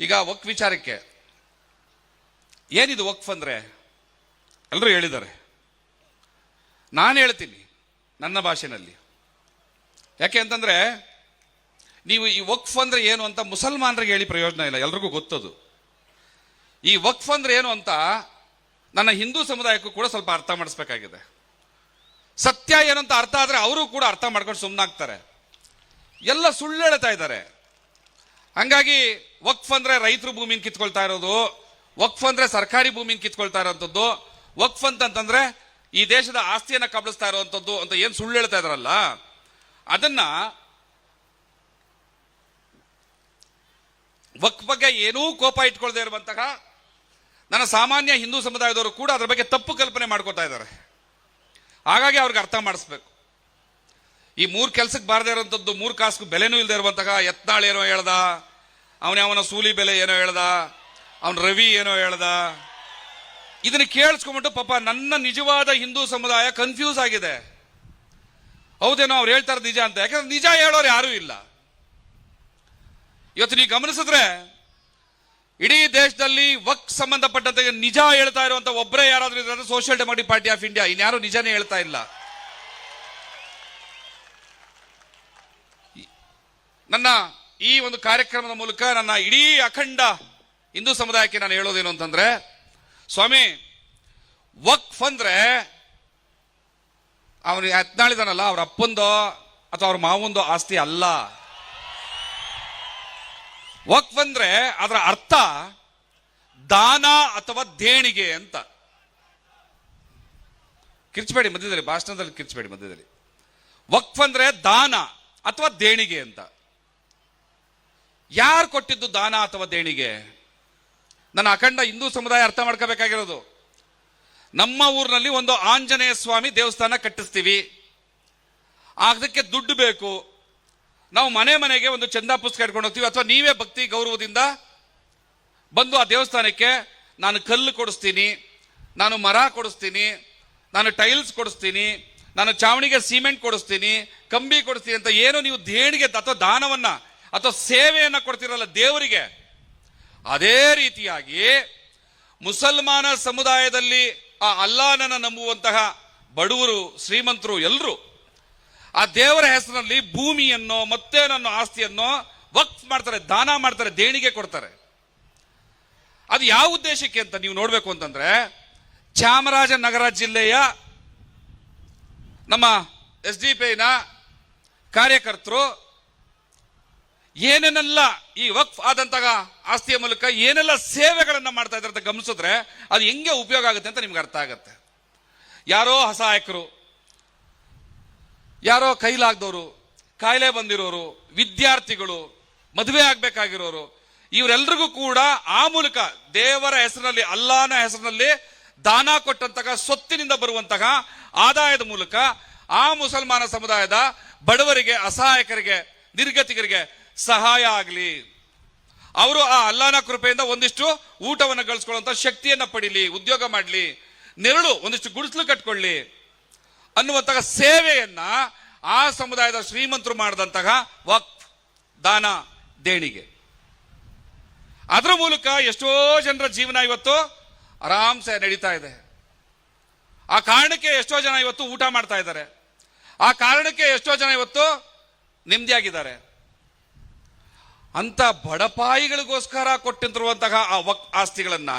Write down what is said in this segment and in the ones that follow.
ಈಗ ವಕ್ ವಿಚಾರಕ್ಕೆ. ಏನಿದು ವಕ್ಫ್ ಅಂದರೆ? ಎಲ್ಲರೂ ಹೇಳಿದ್ದಾರೆ. ನಾನು ಹೇಳ್ತೀನಿ ನನ್ನ ಭಾಷೆನಲ್ಲಿ. ಯಾಕೆ ಅಂತಂದರೆ, ನೀವು ಈ ವಕ್ಫ್ ಅಂದರೆ ಏನು ಅಂತ ಮುಸಲ್ಮಾನರಿಗೆ ಹೇಳಿ ಪ್ರಯೋಜನ ಇಲ್ಲ, ಎಲ್ರಿಗೂ ಗೊತ್ತದು. ಈ ವಕ್ಫ್ ಅಂದರೆ ಏನು ಅಂತ ನನ್ನ ಹಿಂದೂ ಸಮುದಾಯಕ್ಕೂ ಕೂಡ ಸ್ವಲ್ಪ ಅರ್ಥ ಮಾಡಿಸ್ಬೇಕಾಗಿದೆ. ಸತ್ಯ ಏನಂತ ಅರ್ಥ ಆದರೆ ಅವರು ಕೂಡ ಅರ್ಥ ಮಾಡ್ಕೊಂಡು ಸುಮ್ಮನಾಗ್ತಾರೆ ಎಲ್ಲ ಸುಳ್ಳು ಹೇಳ್ತಾ ಇದ್ದಾರೆ. ಹಂಗಾಗಿ ವಕ್ಫ್ ಅಂದ್ರೆ ರೈತರು ಭೂಮಿನ ಕಿತ್ಕೊಳ್ತಾ ಇರೋದು, ವಕ್ಫ್ ಅಂದ್ರೆ ಸರ್ಕಾರಿ ಭೂಮಿನ ಕಿತ್ಕೊಳ್ತಾ ಇರೋಂಥದ್ದು, ವಕ್ಫ್ ಅಂತಂತಂದ್ರೆ ಈ ದೇಶದ ಆಸ್ತಿಯನ್ನ ಕಬಳಿಸ್ತಾ ಇರುವಂತದ್ದು ಅಂತ ಏನು ಸುಳ್ಳು ಹೇಳ್ತಾ ಇದಾರಲ್ಲ, ಅದನ್ನ ವಕ್ಫ್ ಬಗ್ಗೆ ಏನೂ ಕೋಪ ಇಟ್ಕೊಳ್ದೆ ಇರುವಂತಹ ನನ್ನ ಸಾಮಾನ್ಯ ಹಿಂದೂ ಸಮುದಾಯದವರು ಕೂಡ ಅದ್ರ ಬಗ್ಗೆ ತಪ್ಪು ಕಲ್ಪನೆ ಮಾಡ್ಕೊತಾ ಇದ್ದಾರೆ. ಹಾಗಾಗಿ ಅವ್ರಿಗೆ ಅರ್ಥ ಮಾಡಿಸ್ಬೇಕು. ಈ ಮೂರು ಕೆಲ್ಸಕ್ಕೆ ಬಾರದೇ ಇರುವಂತದ್ದು ಮೂರು ಕಾಸು ಬೆಲೆನೂ ಇಲ್ಲದೆ ಇರುವಂತಹ ಯತ್ನಾಳ್ ಏನೋ ಹೇಳ್ದ? ಅವನ ಅವನ ಸೂಲಿ ಬೆಲೆ ಏನೋ ಹೇಳ್ದ? ಅವನ ರವಿ ಏನೋ ಹೇಳ್ದ? ಇದನ್ನ ಕೇಳಿಸ್ಕೊಂಬಿಟ್ಟು ಪಾಪ ನನ್ನ ನಿಜವಾದ ಹಿಂದೂ ಸಮುದಾಯ ಕನ್ಫ್ಯೂಸ್ ಆಗಿದೆ. ಹೌದೇನೋ ಅವ್ರು ಹೇಳ್ತಾರೆ ನಿಜ ಅಂತ. ಯಾಕಂದ್ರೆ ನಿಜ ಹೇಳೋರು ಯಾರೂ ಇಲ್ಲ. ಇವತ್ತು ನೀವು ಗಮನಿಸಿದ್ರೆ, ಇಡೀ ದೇಶದಲ್ಲಿ ವಕ್ ಸಂಬಂಧಪಟ್ಟಂತೆ ನಿಜ ಹೇಳ್ತಾ ಇರುವಂತ ಒಬ್ಬರೇ ಯಾರಾದ್ರೂ ಇದ್ರೆ social democratic party of India ಇನ್ಯಾರು ನಿಜನೇ ಹೇಳ್ತಾ ಇಲ್ಲ. ನನ್ನ ಈ ಒಂದು ಕಾರ್ಯಕ್ರಮದ ಮೂಲಕ ನನ್ನ ಇಡೀ ಅಖಂಡ ಹಿಂದೂ ಸಮುದಾಯಕ್ಕೆ ನಾನು ಹೇಳೋದೇನು ಅಂತಂದ್ರೆ, ಸ್ವಾಮಿ, ವಕ್ಫ್ ಅಂದ್ರೆ ಅವನು ಎತ್ನಾಳಿದಾನಲ್ಲ ಅವ್ರ ಅಪ್ಪಂದೋ ಅಥವಾ ಅವ್ರ ಮಾವಂದೋ ಆಸ್ತಿ ಅಲ್ಲ. ವಕ್ಫ್ ಅಂದ್ರೆ ಅದರ ಅರ್ಥ ದಾನ ಅಥವಾ ದೇಣಿಗೆ ಅಂತ. ಕಿರ್ಚಬೇಡಿ ಮಧ್ಯದಲ್ಲಿ, ಭಾಷಣದಲ್ಲಿ ಕಿರ್ಚಬೇಡಿ ಮಧ್ಯದಲ್ಲಿ. ವಕ್ಫ್ ಅಂದ್ರೆ ದಾನ ಅಥವಾ ದೇಣಿಗೆ ಅಂತ. ಯಾರು ಕೊಟ್ಟಿದ್ದು ದಾನ ಅಥವಾ ದೇಣಿಗೆ? ನನ್ನ ಅಖಂಡ ಹಿಂದೂ ಸಮುದಾಯ ಅರ್ಥ ಮಾಡ್ಕೋಬೇಕಾಗಿರೋದು. ನಮ್ಮ ಊರಿನಲ್ಲಿ ಒಂದು ಆಂಜನೇಯ ಸ್ವಾಮಿ ದೇವಸ್ಥಾನ ಕಟ್ಟಿಸ್ತೀವಿ. ಅದಕ್ಕೆ ದುಡ್ಡು ಬೇಕು. ನಾವು ಮನೆ ಮನೆಗೆ ಒಂದು ಚಂದ ಪುಸ್ತಕ ಇಟ್ಕೊಂಡು ಹೋಗ್ತೀವಿ. ಅಥವಾ ನೀವೇ ಭಕ್ತಿ ಗೌರವದಿಂದ ಬಂದು ಆ ದೇವಸ್ಥಾನಕ್ಕೆ ನಾನು ಕಲ್ಲು ಕೊಡಿಸ್ತೀನಿ, ನಾನು ಮರ ಕೊಡಿಸ್ತೀನಿ, ನಾನು ಟೈಲ್ಸ್ ಕೊಡಿಸ್ತೀನಿ, ನಾನು ಚಾವಣಿಗೆ ಸಿಮೆಂಟ್ ಕೊಡಿಸ್ತೀನಿ, ಕಂಬಿ ಕೊಡಿಸ್ತೀನಿ ಅಂತ ಏನು ನೀವು ದೇಣಿಗೆ ಅಥವಾ ದಾನವನ್ನ ಅಥವಾ ಸೇವೆಯನ್ನು ಕೊಡ್ತಿರಲ್ಲ ದೇವರಿಗೆ, ಅದೇ ರೀತಿಯಾಗಿ ಮುಸಲ್ಮಾನ ಸಮುದಾಯದಲ್ಲಿ ಆ ಅಲ್ಲಾನನ್ನು ನಂಬುವಂತಹ ಬಡವರು, ಶ್ರೀಮಂತರು ಎಲ್ಲರೂ ಆ ದೇವರ ಹೆಸರಿನಲ್ಲಿ ಭೂಮಿಯನ್ನು ಮತ್ತೆ ನನ್ನ ಆಸ್ತಿಯನ್ನು ವಕ್ಫ್ ಮಾಡ್ತಾರೆ, ದಾನ ಮಾಡ್ತಾರೆ, ದೇಣಿಗೆ ಕೊಡ್ತಾರೆ. ಅದು ಯಾವ ಉದ್ದೇಶಕ್ಕೆ ಅಂತ ನೀವು ನೋಡಬೇಕು ಅಂತಂದ್ರೆ, ಚಾಮರಾಜನಗರ ಜಿಲ್ಲೆಯ ನಮ್ಮ ಎಸ್ ಡಿ ಪಿ ನ ಕಾರ್ಯಕರ್ತರು ಏನೇನೆಲ್ಲ ಈ ವಕ್ಫ್ ಆದಂತಹ ಆಸ್ತಿಯ ಮೂಲಕ ಏನೆಲ್ಲ ಸೇವೆಗಳನ್ನು ಮಾಡ್ತಾ ಇದ್ದಾರೆ ಅಂತ ಗಮನಿಸಿದ್ರೆ ಅದು ಹೆಂಗೆ ಉಪಯೋಗ ಆಗುತ್ತೆ ಅಂತ ನಿಮ್ಗೆ ಅರ್ಥ ಆಗುತ್ತೆ. ಯಾರೋ ಅಸಹಾಯಕರು, ಯಾರೋ ಕೈಲಾಗ್ದವರು ಕಾಯಿಲೆ ಬಂದಿರೋರು, ವಿದ್ಯಾರ್ಥಿಗಳು, ಮದುವೆ ಆಗ್ಬೇಕಾಗಿರೋರು ಇವರೆಲ್ಲರಿಗೂ ಕೂಡ ಆ ಮೂಲಕ ದೇವರ ಹೆಸರಿನಲ್ಲಿ, ಅಲ್ಲಾನ ಹೆಸರಿನಲ್ಲಿ ದಾನ ಕೊಟ್ಟಂತಹ ಸೊತ್ತಿನಿಂದ ಬರುವಂತಹ ಆದಾಯದ ಮೂಲಕ ಆ ಮುಸಲ್ಮಾನ ಸಮುದಾಯದ ಬಡವರಿಗೆ, ಅಸಹಾಯಕರಿಗೆ, ನಿರ್ಗತಿಕರಿಗೆ ಸಹಾಯ ಆಗಲಿ. ಅವರು ಆ ಅಲ್ಲಾನ ಕೃಪೆಯಿಂದ ಒಂದಿಷ್ಟು ಊಟವನ್ನು ಗಳಿಸ್ಕೊಳ್ಳುವಂತ ಶಕ್ತಿಯನ್ನು ಪಡೀಲಿ, ಉದ್ಯೋಗ ಮಾಡಲಿ, ನೆರಳು ಒಂದಿಷ್ಟು ಗುಡಿಸಲು ಕಟ್ಕೊಳ್ಳಿ ಅನ್ನುವಂತಹ ಸೇವೆಯನ್ನ ಆ ಸಮುದಾಯದ ಶ್ರೀಮಂತರು ಮಾಡಿದಂತಹ ವಕ್ಫ್, ದಾನ, ದೇಣಿಗೆ. ಅದರ ಮೂಲಕ ಎಷ್ಟೋ ಜನರ ಜೀವನ ಇವತ್ತು ಆರಾಮ್ಸೆ ನಡೀತಾ ಇದೆ. ಆ ಕಾರಣಕ್ಕೆ ಎಷ್ಟೋ ಜನ ಇವತ್ತು ಊಟ ಮಾಡ್ತಾ ಇದ್ದಾರೆ. ಆ ಕಾರಣಕ್ಕೆ ಎಷ್ಟೋ ಜನ ಇವತ್ತು ನೆಮ್ಮದಿಯಾಗಿದ್ದಾರೆ. ಅಂತ ಬಡಪಾಯಿಗಳಿಗೋಸ್ಕರ ಕೊಟ್ಟಿರುವಂತಹ ಆ ವಕ್ ಆಸ್ತಿಗಳನ್ನ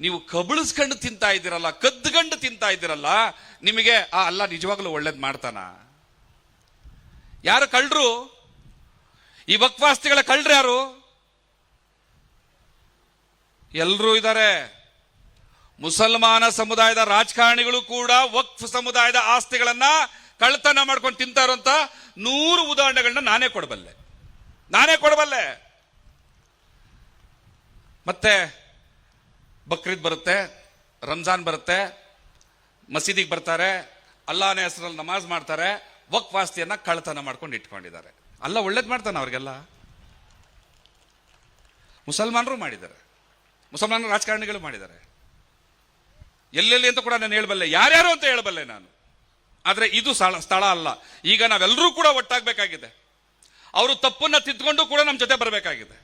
ನೀವು ಕಬಳಿಸ್ಕೊಂಡು ತಿಂತಾ ಇದ್ದೀರಲ್ಲ ಕದ್ದುಗಂಡು ತಿಂತಾ ಇದ್ದೀರಲ್ಲ, ನಿಮಗೆ ಆ ಅಲ್ಲ ನಿಜವಾಗ್ಲೂ ಒಳ್ಳೇದು ಮಾಡ್ತಾನ? ಯಾರು ಕಳ್ರು? ಈ ವಕ್ವಾಸ್ತಿಗಳ ಕಳ್ರು ಯಾರು? ಎಲ್ಲರೂ ಇದ್ದಾರೆ ಮುಸಲ್ಮಾನ ಸಮುದಾಯದ ರಾಜಕಾರಣಿಗಳು ಕೂಡ ವಕ್ಫ್ ಸಮುದಾಯದ ಆಸ್ತಿಗಳನ್ನ ಕಳ್ತನ ಮಾಡ್ಕೊಂಡು ತಿಂತಾ ನೂರು ಉದಾಹರಣೆಗಳನ್ನ ನಾನೇ ಕೊಡಬಲ್ಲೆ. ನಾನೇ ಕೊಡಬಲ್ಲೆ. ಮತ್ತೆ ಬಕ್ರೀದ್ ಬರುತ್ತೆ, ರಂಜಾನ್ ಬರುತ್ತೆ, ಮಸೀದಿಗೆ ಬರ್ತಾರೆ ಅಲ್ಲಾನೇ ಹೆಸರಲ್ಲಿ ನಮಾಜ್ ಮಾಡ್ತಾರೆ ವಕ್ ಕಳ್ಳತನ ಮಾಡ್ಕೊಂಡು ಇಟ್ಕೊಂಡಿದ್ದಾರೆ. ಅಲ್ಲ, ಒಳ್ಳೇದ್ ಮಾಡ್ತಾನೆ ಅವ್ರಿಗೆಲ್ಲ? ಮುಸಲ್ಮಾನರು ಮಾಡಿದ್ದಾರೆ. ಮುಸಲ್ಮಾನ ರಾಜಕಾರಣಿಗಳು ಮಾಡಿದ್ದಾರೆ. ಎಲ್ಲೆಲ್ಲಿ ಅಂತ ಕೂಡ ನಾನು ಹೇಳಬಲ್ಲೆ. ಯಾರ್ಯಾರು ಅಂತ ಹೇಳಬಲ್ಲೆ ನಾನು. ಆದರೆ ಇದು ಸ್ಥಳ ಸ್ಥಳ ಅಲ್ಲ. ಈಗ ನಾವೆಲ್ಲರೂ ಕೂಡ ಒಟ್ಟಾಗಬೇಕಾಗಿದೆ. ಅವರು ತಪ್ಪನ್ನ ತಿದ್ಕೊಂಡು ಕೂಡ ನಮ್ಮ ಜೊತೆ ಬರಬೇಕಾಗಿದೆ.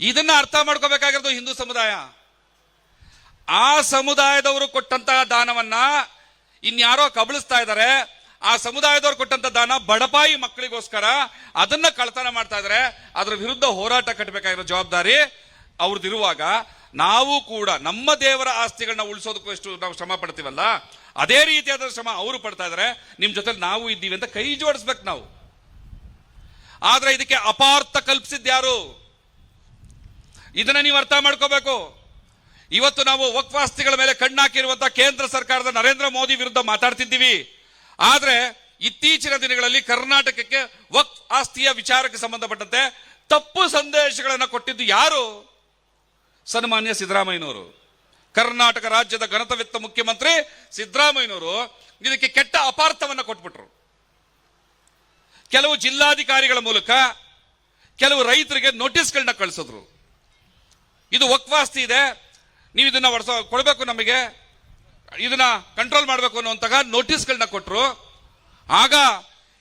ಇದನ್ನ ಅರ್ಥ ಮಾಡ್ಕೋಬೇಕಾಗಿರೋದು ಹಿಂದೂ ಸಮುದಾಯ. ಆ ಸಮುದಾಯದವರು ಕೊಟ್ಟಂತಹ ದಾನವನ್ನ ಇನ್ಯಾರೋ ಕಬಳಿಸ್ತಾ ಇದ್ದಾರೆ ಆ ಸಮುದಾಯದವರು ಕೊಟ್ಟಂತ ದಾನ ಬಡಪಾಯಿ ಮಕ್ಕಳಿಗೋಸ್ಕರ ಅದನ್ನ ಕಳ್ತನ ಮಾಡ್ತಾ ಇದ್ದಾರೆ ಅದರ ವಿರುದ್ಧ ಹೋರಾಟ ಕಟ್ಟಬೇಕಾಗಿರೋ ಜವಾಬ್ದಾರಿ ಅವ್ರದ್ದಿರುವಾಗ ನಾವು ಕೂಡ ನಮ್ಮ ದೇವರ ಆಸ್ತಿಗಳನ್ನ ಉಳಿಸೋದಕ್ಕೂ ಎಷ್ಟು ನಾವು ಶ್ರಮ ಪಡ್ತೀವಲ್ಲ, ಅದೇ ರೀತಿಯಾದ ಶ್ರಮ ಅವರು ಪಡ್ತಾ ಇದ್ದಾರೆ ನಿಮ್ಮ ಜೊತೆ ನಾವು ಇದ್ದೀವಿ ಅಂತ ಕೈ ಜೋಡಿಸ್ಬೇಕು ನಾವು. ಆದ್ರೆ ಇದಕ್ಕೆ ಅಪಾರ್ಥ ಕಲ್ಪಿಸಿದ್ಯಾರು ಇದನ್ನ ನೀವು ಅರ್ಥ ಮಾಡ್ಕೋಬೇಕು. ಇವತ್ತು ನಾವು ವಕ್ವಾಸ್ತಿಗಳ ಮೇಲೆ ಕಣ್ಣಾಕಿರುವಂತಹ ಕೇಂದ್ರ ಸರ್ಕಾರದ ನರೇಂದ್ರ ಮೋದಿ ವಿರುದ್ಧ ಮಾತಾಡ್ತಿದ್ದೀವಿ. ಆದ್ರೆ ಇತ್ತೀಚಿನ ದಿನಗಳಲ್ಲಿ ಕರ್ನಾಟಕಕ್ಕೆ ವಕ್ ಆಸ್ತಿಯ ವಿಚಾರಕ್ಕೆ ಸಂಬಂಧಪಟ್ಟಂತೆ ತಪ್ಪು ಸಂದೇಶಗಳನ್ನು ಕೊಟ್ಟಿದ್ದು ಯಾರು? ಸನ್ಮಾನ್ಯ ಸಿದ್ದರಾಮಯ್ಯನವರು. ಕರ್ನಾಟಕ ರಾಜ್ಯದ ಘನತವಿತ್ತ ಮುಖ್ಯಮಂತ್ರಿ ಸಿದ್ದರಾಮಯ್ಯನವರು ಇದಕ್ಕೆ ಕೆಟ್ಟ ಅಪಾರ್ಥವನ್ನು ಕೊಟ್ಬಿಟ್ರು. ಕೆಲವು ಜಿಲ್ಲಾಧಿಕಾರಿಗಳ ಮೂಲಕ ಕೆಲವು ರೈತರಿಗೆ ನೋಟಿಸ್ಗಳನ್ನ ಕಳಿಸಿದ್ರು. ಇದು ವಕ್ವಾಸ್ತಿ ಇದೆ. ನೀವು ಇದನ್ನ ವರ್ಷ ಕೊಡಬೇಕು ನಮಗೆ. ಇದನ್ನ ಕಂಟ್ರೋಲ್ ಮಾಡಬೇಕು ಅನ್ನುವಂತಹ ನೋಟಿಸ್ಗಳನ್ನ ಕೊಟ್ಟರು ಆಗ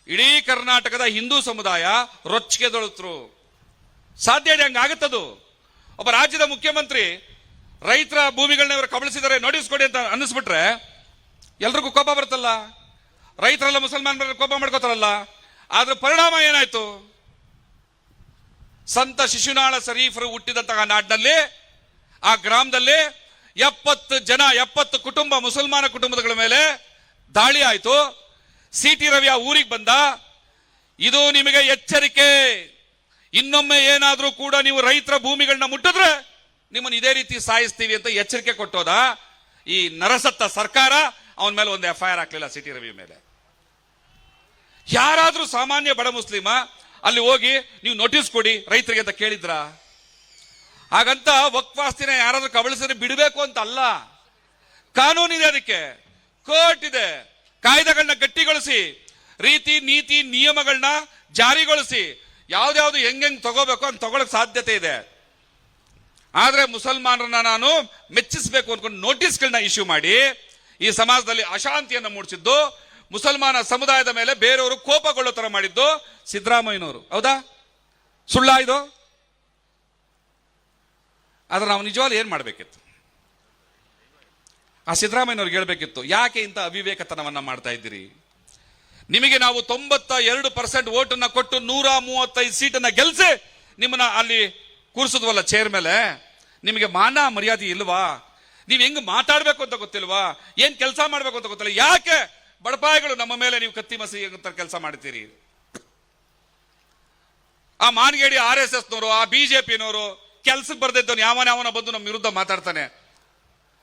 ಇಡೀ ಕರ್ನಾಟಕದ ಹಿಂದೂ ಸಮುದಾಯ ರೊಚ್ಚಿಗೆದೊಳುತ್ತರು ಸಾಧ್ಯ ಇದೆ ಹಂಗಾಗತ್ತದು ಒಬ್ಬ ರಾಜ್ಯದ ಮುಖ್ಯಮಂತ್ರಿ ರೈತರ ಭೂಮಿಗಳನ್ನ ಇವರು ಕಬಳಿಸಿದರೆ ನೋಟಿಸ್ ಕೊಡಿ ಅಂತ ಅನ್ನಿಸ್ಬಿಟ್ರೆ ಎಲ್ರಿಗೂ ಕೋಪ ಬರುತ್ತಲ್ಲ? ರೈತರೆಲ್ಲ ಮುಸಲ್ಮಾನ ಕೋಪ ಮಾಡ್ಕೋತಾರಲ್ಲ? ಆದ್ರ ಪರಿಣಾಮ ಏನಾಯ್ತು? ಸಂತ ಶಿಶುನಾಳ ಶರೀಫರು ಹುಟ್ಟಿದಂತಹ ನಾಡಿನಲ್ಲಿ, ಆ ಗ್ರಾಮದಲ್ಲಿ ಎಪ್ಪತ್ತು ಜನ, ಎಪ್ಪತ್ತು ಕುಟುಂಬ, ಮುಸಲ್ಮಾನ ಕುಟುಂಬಗಳ ಮೇಲೆ ದಾಳಿ ಆಯಿತು. ಸಿ ಟಿ ರವಿ ಆ ಊರಿಗೆ ಬಂದ. ಇದು ನಿಮಗೆ ಎಚ್ಚರಿಕೆ. ಇನ್ನೊಮ್ಮೆ ಏನಾದರೂ ಕೂಡ ನೀವು ರೈತರ ಭೂಮಿಗಳನ್ನ ಮುಟ್ಟಿದ್ರೆ ನಿಮ್ಮನ್ನು ಇದೇ ರೀತಿ ಸಾಯಿಸ್ತೀವಿ ಅಂತ ಎಚ್ಚರಿಕೆ ಕೊಟ್ಟೋದ ಈ ನರಸತ್ತ ಸರ್ಕಾರ. ಅವನ ಮೇಲೆ ಒಂದು ಎಫ್ ಐ ಆರ್ ಹಾಕ್ಲಿಲ್ಲ ಸಿ ಟಿ ರವಿ ಮೇಲೆ. ಯಾರಾದ್ರೂ ಸಾಮಾನ್ಯ ಬಡ ಮುಸ್ಲಿಮ, ಅಲ್ಲಿ ಹೋಗಿ ನೀವು ನೋಟಿಸ್ ಕೊಡಿ, ರೈತರಿಗೆ ಅಂತ ಕೇಳಿದ್ರ? ಹಾಗಂತ ವಕ್ವಾಸ್ತಿನ ಯಾರಾದ್ರೂ ಕಬಳಿಸಿದ್ರೆ ಬಿಡಬೇಕು ಅಂತ ಅಲ್ಲ ಕಾನೂನಿದೆ ಅದಕ್ಕೆ. ಕೋರ್ಟ್ ಇದೆ. ಕಾಯ್ದೆಗಳನ್ನ ಗಟ್ಟಿಗೊಳಿಸಿ, ರೀತಿ, ನೀತಿ ನಿಯಮಗಳನ್ನ ಜಾರಿಗೊಳಿಸಿ ಯಾವ್ದ್ಯಾವ್ದು ಹೆಂಗೆಂಗ್ ತಗೋಬೇಕು ಅಂತ ತಗೊಳಕ್ ಸಾಧ್ಯತೆ ಇದೆ. ಆದ್ರೆ ಮುಸಲ್ಮಾನರನ್ನ ನಾನು ಮೆಚ್ಚಿಸಬೇಕು ಅನ್ಕೊಂಡು ನೋಟಿಸ್ಗಳನ್ನ ಇಶ್ಯೂ ಮಾಡಿ, ಈ ಸಮಾಜದಲ್ಲಿ ಅಶಾಂತಿಯನ್ನು ಮೂಡಿಸಿದ್ದು ಮುಸಲ್ಮಾನ ಸಮುದಾಯದ ಮೇಲೆ ಬೇರೆಯವರು ಕೋಪಗೊಳ್ಳೋ ತರ ಮಾಡಿದ್ದು ಸಿದ್ದರಾಮಯ್ಯನವರು. ಹೌದಾ? ಸುಳ್ಳ ಇದು ಆದ್ರೆ ನಾವು ನಿಜವಾಗ್ಲೂ ಏನು ಮಾಡ್ಬೇಕಿತ್ತು? ಆ ಸಿದ್ದರಾಮಯ್ಯನವ್ರಿಗೆ ಹೇಳ್ಬೇಕಿತ್ತು, ಯಾಕೆ ಇಂಥ ಅವಿವೇಕತನವನ್ನ ಮಾಡ್ತಾ ಇದ್ದೀರಿ? ನಿಮಗೆ ನಾವು ತೊಂಬತ್ತ ಎರಡು ಪರ್ಸೆಂಟ್ ಓಟನ್ನು ಕೊಟ್ಟು ನೂರ ಮೂವತ್ತೈದು ಸೀಟನ್ನು ಗೆಲ್ಸಿ ನಿಮ್ಮನ್ನ ಅಲ್ಲಿ ಕೂರಿಸಿದ್ವಲ್ಲ ಚೇರ್ ಮೇಲೆ? ನಿಮಗೆ ಮಾನ ಮರ್ಯಾದೆ ಇಲ್ವಾ? ನೀವು ಹೆಂಗೆ ಮಾತಾಡಬೇಕು ಅಂತ ಗೊತ್ತಿಲ್ವಾ? ಏನು ಕೆಲಸ ಮಾಡಬೇಕು ಅಂತ ಗೊತ್ತಿಲ್ಲ? ಯಾಕೆ ಬಡಪಾಯಿಗಳು ನಮ್ಮ ಮೇಲೆ ನೀವು ಕತ್ತಿ ಮಸಿ ಅಂತ ಕೆಲಸ ಮಾಡ್ತೀರಿ. ಆ ಮಾನಗೇಡಿ ಆರ್ ಎಸ್ ಎಸ್ ನವರು ಆ ಬಿಜೆಪಿನವರು ಕೆಲ್ಸಕ್ಕೆ ಬರ್ದಿದ್ದವನು ಯಾವನ ಯಾವನ ಬಂದು ನಮ್ಮ ವಿರುದ್ಧ ಮಾತಾಡ್ತಾನೆ.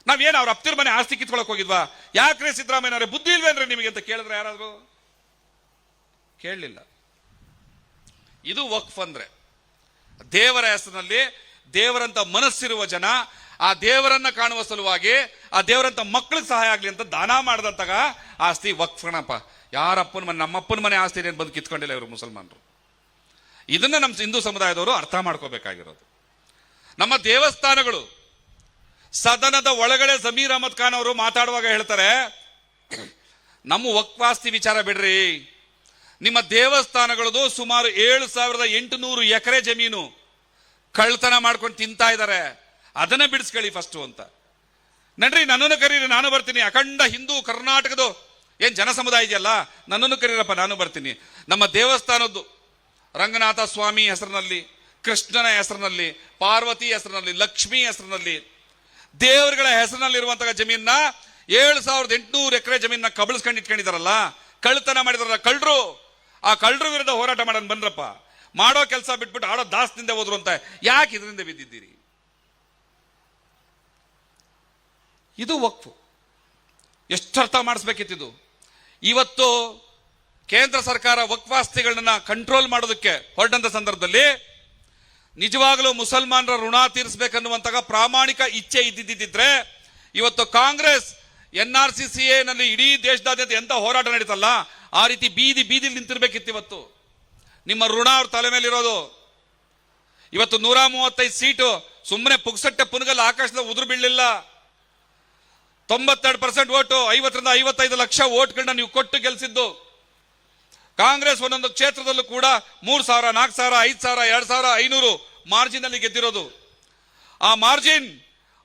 ನಾವೇನು ಅವ್ರ ಅಪ್ತಿರ್ ಮನೆ ಆಸ್ತಿ ಕಿತ್ಕೊಳಕ್ ಹೋಗಿದ್ವಾ? ಯಾಕ್ರೆ ಸಿದ್ದರಾಮಯ್ಯನವರೇ, ಬುದ್ಧಿ ಇಲ್ವೇನ್ರಿ ನಿಮಗೆ ಅಂತ ಕೇಳಿದ್ರೆ ಯಾರಾದ್ರು? ಕೇಳಲಿಲ್ಲ. ಇದು ವಕ್ಫ್ ಅಂದ್ರೆ ದೇವರ ಹೆಸರಿನಲ್ಲಿ ದೇವರಂತ ಮನಸ್ಸಿರುವ ಜನ ಆ ದೇವರನ್ನ ಕಾಣುವ ಸಲುವಾಗಿ ಆ ದೇವರಂತ ಮಕ್ಕಳಿಗೆ ಸಹಾಯ ಆಗಲಿ ಅಂತ ದಾನ ಮಾಡಿದಂತಾಗ ಆಸ್ತಿ ವಕ್ಫಣಪ್ಪ ಯಾರಪ್ಪನ ಮನೆ, ನಮ್ಮಪ್ಪನ ಮನೆ ಆಸ್ತಿ ಏನು ಬಂದು ಕಿತ್ಕೊಂಡಿಲ್ಲ ಇವರು ಮುಸಲ್ಮಾನರು. ಇದನ್ನ ನಮ್ಮ ಹಿಂದೂ ಸಮುದಾಯದವರು ಅರ್ಥ ಮಾಡ್ಕೋಬೇಕಾಗಿರೋದು. ನಮ್ಮ ದೇವಸ್ಥಾನಗಳು, ಸದನದ ಒಳಗಡೆ ಜಮೀರ್ ಅಹಮದ್ ಖಾನ್ ಅವರು ಮಾತಾಡುವಾಗ ಹೇಳ್ತಾರೆ, ನಮ್ಮ ವಕ್ವಾಸ್ತಿ ವಿಚಾರ ಬಿಡ್ರಿ. ನಿಮ್ಮ ದೇವಸ್ಥಾನಗಳದು ಸುಮಾರು ಏಳು ಸಾವಿರದ ಎಂಟುನೂರು ಎಕರೆ ಜಮೀನು ಕಳ್ಳತನ ಮಾಡ್ಕೊಂಡು ತಿಂತಾ ಇದ್ದಾರೆ. ಅದನ್ನ ಬಿಡಿಸ್ಕೊಳ್ಳಿ ಫಸ್ಟ್ ಅಂತ. ನಡ್ರಿ, ನನ್ನನ್ನು ಕರೀರಿ, ನಾನು ಬರ್ತೀನಿ. ಅಖಂಡ ಹಿಂದೂ ಕರ್ನಾಟಕದ ಏನು ಜನ ಸಮುದಾಯ ಇದೆಯಲ್ಲ? ನನ್ನನ್ನು ಕರೀರಪ್ಪ, ನಾನು ಬರ್ತೀನಿ. ನಮ್ಮ ದೇವಸ್ಥಾನದ್ದು, ರಂಗನಾಥ ಸ್ವಾಮಿ ಹೆಸರಿನಲ್ಲಿ, ಕೃಷ್ಣನ ಹೆಸರಿನಲ್ಲಿ, ಪಾರ್ವತಿ ಹೆಸರಿನಲ್ಲಿ, ಲಕ್ಷ್ಮಿ ಹೆಸರಿನಲ್ಲಿ, ದೇವರುಗಳ ಹೆಸರಿನಲ್ಲಿರುವಂತಹ ಜಮೀನ ಏಳು ಸಾವಿರದ ಎಂಟುನೂರು ಎಕರೆ ಜಮೀನ ಕಬಳಿಸ್ಕೊಂಡು ಇಟ್ಕೊಂಡಿದಾರಲ್ಲ ಕಳ್ಳತನ ಮಾಡಿದಾರಲ್ಲ ಕಳ್ಳರು. ಆ ಕಳ್ಳರು ವಿರುದ್ಧ ಹೋರಾಟ ಮಾಡೋಣ ಬಂದ್ರಪ್ಪ ಮಾಡೋ ಕೆಲಸ ಬಿಟ್ಬಿಟ್ಟು ಆಡೋ ದಾಸದಿಂದ ಹೋದ್ರು ಅಂತ. ಯಾಕೆ ಇದರಿಂದ ಬಿದ್ದಿದ್ದೀರಿ? ಇದು ವಕ್ಫು. ಎಷ್ಟು ಅರ್ಥ ಮಾಡಿಸ್ಬೇಕಿತ್ತಿದು? ಇವತ್ತು ಕೇಂದ್ರ ಸರ್ಕಾರ ವಕ್ವಾಸ್ತಿಗಳನ್ನ ಕಂಟ್ರೋಲ್ ಮಾಡೋದಕ್ಕೆ ಹೊರಟಂತ ಸಂದರ್ಭದಲ್ಲಿ ನಿಜವಾಗಲೂ ಮುಸಲ್ಮಾನರ ಋಣ ತೀರಿಸಬೇಕನ್ನುವಂತಹ ಪ್ರಾಮಾಣಿಕ ಇಚ್ಛೆ ಇದ್ದಿದ್ದಿದ್ರೆ ಇವತ್ತು Congress N R C C ಎನಲ್ಲಿ ಇಡೀ ದೇಶದಾದ್ಯಂತ ಎಂತ ಹೋರಾಟ ನಡೀತಲ್ಲ, ಆ ರೀತಿ ಬೀದಿ ಬೀದಿಲಿ ನಿಂತಿರ್ಬೇಕಿತ್ತು ಇವತ್ತು ನಿಮ್ಮ ಋಣ ಅವ್ರ ತಲೆ ಮೇಲೆ ಇರೋದು ಇವತ್ತು ನೂರ ಮೂವತ್ತೈದು ಸೀಟು ಸುಮ್ಮನೆ ಪುಗ್ಸಟ್ಟೆ ಪುನಗಲ್ ಆಕಾಶದ ಉದುರು ಬೀಳಲಿಲ್ಲ. ತೊಂಬತ್ತೆರಡು ಪರ್ಸೆಂಟ್ ಓಟು, ಐವತ್ತರಿಂದ ಐವತ್ತೈದು ಲಕ್ಷ ಓಟ್ಗಳನ್ನ ನೀವು ಕೊಟ್ಟು ಗೆಲ್ಸಿದ್ದು. ಕಾಂಗ್ರೆಸ್ ಒಂದೊಂದು ಕ್ಷೇತ್ರದಲ್ಲೂ ಕೂಡ ಮೂರು ಸಾವಿರ, ನಾಲ್ಕು ಸಾವಿರ, ಐದು ಸಾವಿರ, ಎರಡು ಸಾವಿರ ಐನೂರು ಮಾರ್ಜಿನ್ ಅಲ್ಲಿ ಗೆದ್ದಿರೋದು. ಆ ಮಾರ್ಜಿನ್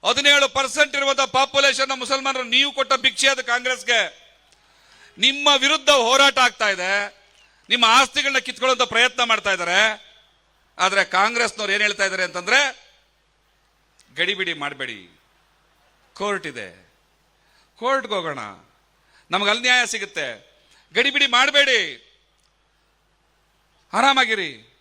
ಹದಿನೇಳು ಪರ್ಸೆಂಟ್ ಇರುವಂತಹ ಪಾಪ್ಯುಲೇಷನ್ ಮುಸಲ್ಮಾನರು ನೀವು ಕೊಟ್ಟ ಭಿಕ್ಷೆ ಅದು ಕಾಂಗ್ರೆಸ್ಗೆ. ನಿಮ್ಮ ವಿರುದ್ಧ ಹೋರಾಟ ಆಗ್ತಾ ಇದೆ. ನಿಮ್ಮ ಆಸ್ತಿಗಳನ್ನ ಕಿತ್ಕೊಳ್ಳುವಂತ ಪ್ರಯತ್ನ ಮಾಡ್ತಾ ಇದ್ದಾರೆ. ಆದ್ರೆ ಕಾಂಗ್ರೆಸ್ನವ್ರು ಏನ್ ಹೇಳ್ತಾ ಇದ್ದಾರೆ ಅಂತಂದ್ರೆ, ಗಡಿಬಿಡಿ ಮಾಡಬೇಡಿ. ಕೋರ್ಟ್ ಇದೆ. ಕೋರ್ಟ್ಗೆ ಹೋಗೋಣ. ನಮ್ಗೆ ಅಲ್ಲಿ ನ್ಯಾಯ ಸಿಗುತ್ತೆ. ಗಡಿಬಿಡಿ ಮಾಡಬೇಡಿ. ಆರಾಮಾಗಿರಿ.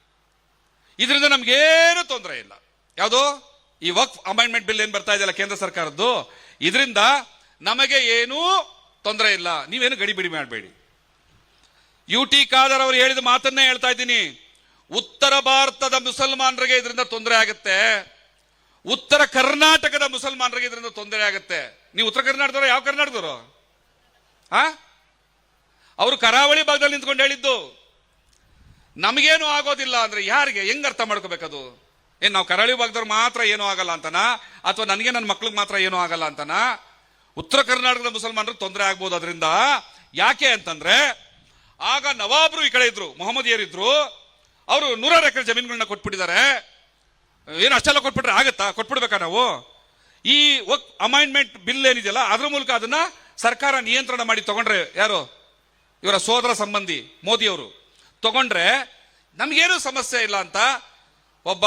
ಇದರಿಂದ ನಮ್ಗೇನು ತೊಂದರೆ ಇಲ್ಲ. ಯಾವುದು? ಈ ವಕ್ ಅಮೆಂಡ್ಮೆಂಟ್ ಬಿಲ್ ಏನು ಬರ್ತಾ ಇದೆಯಲ್ಲ ಕೇಂದ್ರ ಸರ್ಕಾರದ್ದು? ಇದರಿಂದ ನಮಗೆ ಏನೂ ತೊಂದರೆ ಇಲ್ಲ. ನೀವೇನು ಗಡಿಬಿಡಿ ಮಾಡಬೇಡಿ. ಯು ಟಿ ಖಾದರ್ ಅವರು ಹೇಳಿದ ಮಾತನ್ನೇ ಹೇಳ್ತಾ ಇದ್ದೀನಿ. ಉತ್ತರ ಭಾರತದ ಮುಸಲ್ಮಾನರಿಗೆ ಇದರಿಂದ ತೊಂದರೆ ಆಗುತ್ತೆ. ಉತ್ತರ ಕರ್ನಾಟಕದ ಮುಸಲ್ಮಾನರಿಗೆ ಇದರಿಂದ ತೊಂದರೆ ಆಗುತ್ತೆ. ನೀವು ಉತ್ತರ ಕರ್ನಾಟಕದವರು ಯಾವ ಕರ್ನಾಟಕದವರು? ಆ? ಅವರು ಕರಾವಳಿ ಭಾಗದಲ್ಲಿ ನಿಂತ್ಕೊಂಡು ಹೇಳಿದ್ದು, ನಮಗೇನು ಆಗೋದಿಲ್ಲ ಅಂದ್ರೆ ಯಾರಿಗೆ, ಹೆಂಗ್ ಅರ್ಥ ಮಾಡ್ಕೋಬೇಕದು? ಏನ್, ನಾವು ಕರಾವಳಿ ಭಾಗದವ್ರು ಮಾತ್ರ ಏನೂ ಆಗಲ್ಲ ಅಂತನಾ? ಅಥವಾ ನನಗೆ ನನ್ನ ಮಕ್ಳಿಗೆ ಮಾತ್ರ ಏನೂ ಆಗಲ್ಲ ಅಂತನಾ? ಉತ್ತರ ಕರ್ನಾಟಕದ ಮುಸಲ್ಮಾನರು ತೊಂದರೆ ಆಗ್ಬೋದು ಅದರಿಂದ. ಯಾಕೆ ಅಂತಂದ್ರೆ, ಆಗ ನವಾಬ್ರು ಈ ಕಡೆ ಇದ್ರು, ಮೊಹಮ್ಮದಿಯರಿದ್ರು. ಅವರು ನೂರಾರು ಎಕರೆ ಜಮೀನುಗಳನ್ನ ಕೊಟ್ಬಿಟ್ಟಿದ್ದಾರೆ. ಏನು ಅಷ್ಟೆಲ್ಲ ಕೊಟ್ಬಿಟ್ರೆ ಆಗುತ್ತಾ? ಕೊಟ್ಬಿಡ್ಬೇಕಾ ನಾವು? ಈ ಅಮೈನ್ಮೆಂಟ್ ಬಿಲ್ ಏನಿದೆಯಲ್ಲ, ಅದ್ರ ಮೂಲಕ ಅದನ್ನ ಸರ್ಕಾರ ನಿಯಂತ್ರಣ ಮಾಡಿ ತಗೊಂಡ್ರೆ ಯಾರು? ಇವರ ಸೋದರ ಸಂಬಂಧಿ, ಮೋದಿಯವರು. ತಗೊಂಡ್ರೆ ನಮಗೇನು ಸಮಸ್ಯೆ ಇಲ್ಲ ಅಂತ ಒಬ್ಬ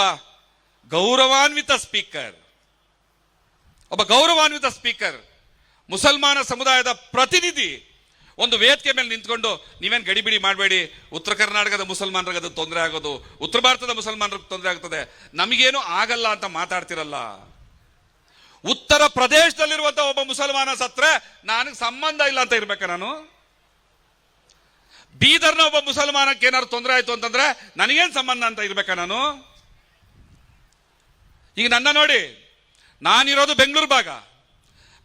ಗೌರವಾನ್ವಿತ ಸ್ಪೀಕರ್, ಒಬ್ಬ ಗೌರವಾನ್ವಿತ ಸ್ಪೀಕರ್, ಮುಸಲ್ಮಾನ ಸಮುದಾಯದ ಪ್ರತಿನಿಧಿ ಒಂದು ವೇದಿಕೆ ಮೇಲೆ ನಿಂತ್ಕೊಂಡು ನೀವೇನು ಗಡಿಬಿಡಿ ಮಾಡಬೇಡಿ. ಉತ್ತರ ಕರ್ನಾಟಕದ ಮುಸಲ್ಮಾನರಿಗೆ ಅದು ತೊಂದರೆ ಆಗೋದು. ಉತ್ತರ ಭಾರತದ ಮುಸಲ್ಮಾನರಿಗೆ ತೊಂದರೆ ಆಗ್ತದೆ. ನಮಗೇನು ಆಗಲ್ಲ ಅಂತ ಮಾತಾಡ್ತಿರಲ್ಲ. ಉತ್ತರ ಪ್ರದೇಶದಲ್ಲಿರುವಂತಹ ಒಬ್ಬ ಮುಸಲ್ಮಾನ ಸತ್ರೆ ನನಗೆ ಸಂಬಂಧ ಇಲ್ಲ ಅಂತ ಇರ್ಬೇಕ ನಾನು. ಬೀದರ್ನ ಒಬ್ಬ ಮುಸಲ್ಮಾನಕ್ಕೆ ಏನಾದ್ರು ತೊಂದರೆ ಆಯ್ತು ಅಂತಂದ್ರೆ ನನಗೇನು ಸಂಬಂಧ ಅಂತ ಇರ್ಬೇಕಾ ನಾನು? ಈಗ ನನ್ನ ನೋಡಿ, ನಾನಿರೋದು ಬೆಂಗಳೂರು ಭಾಗ.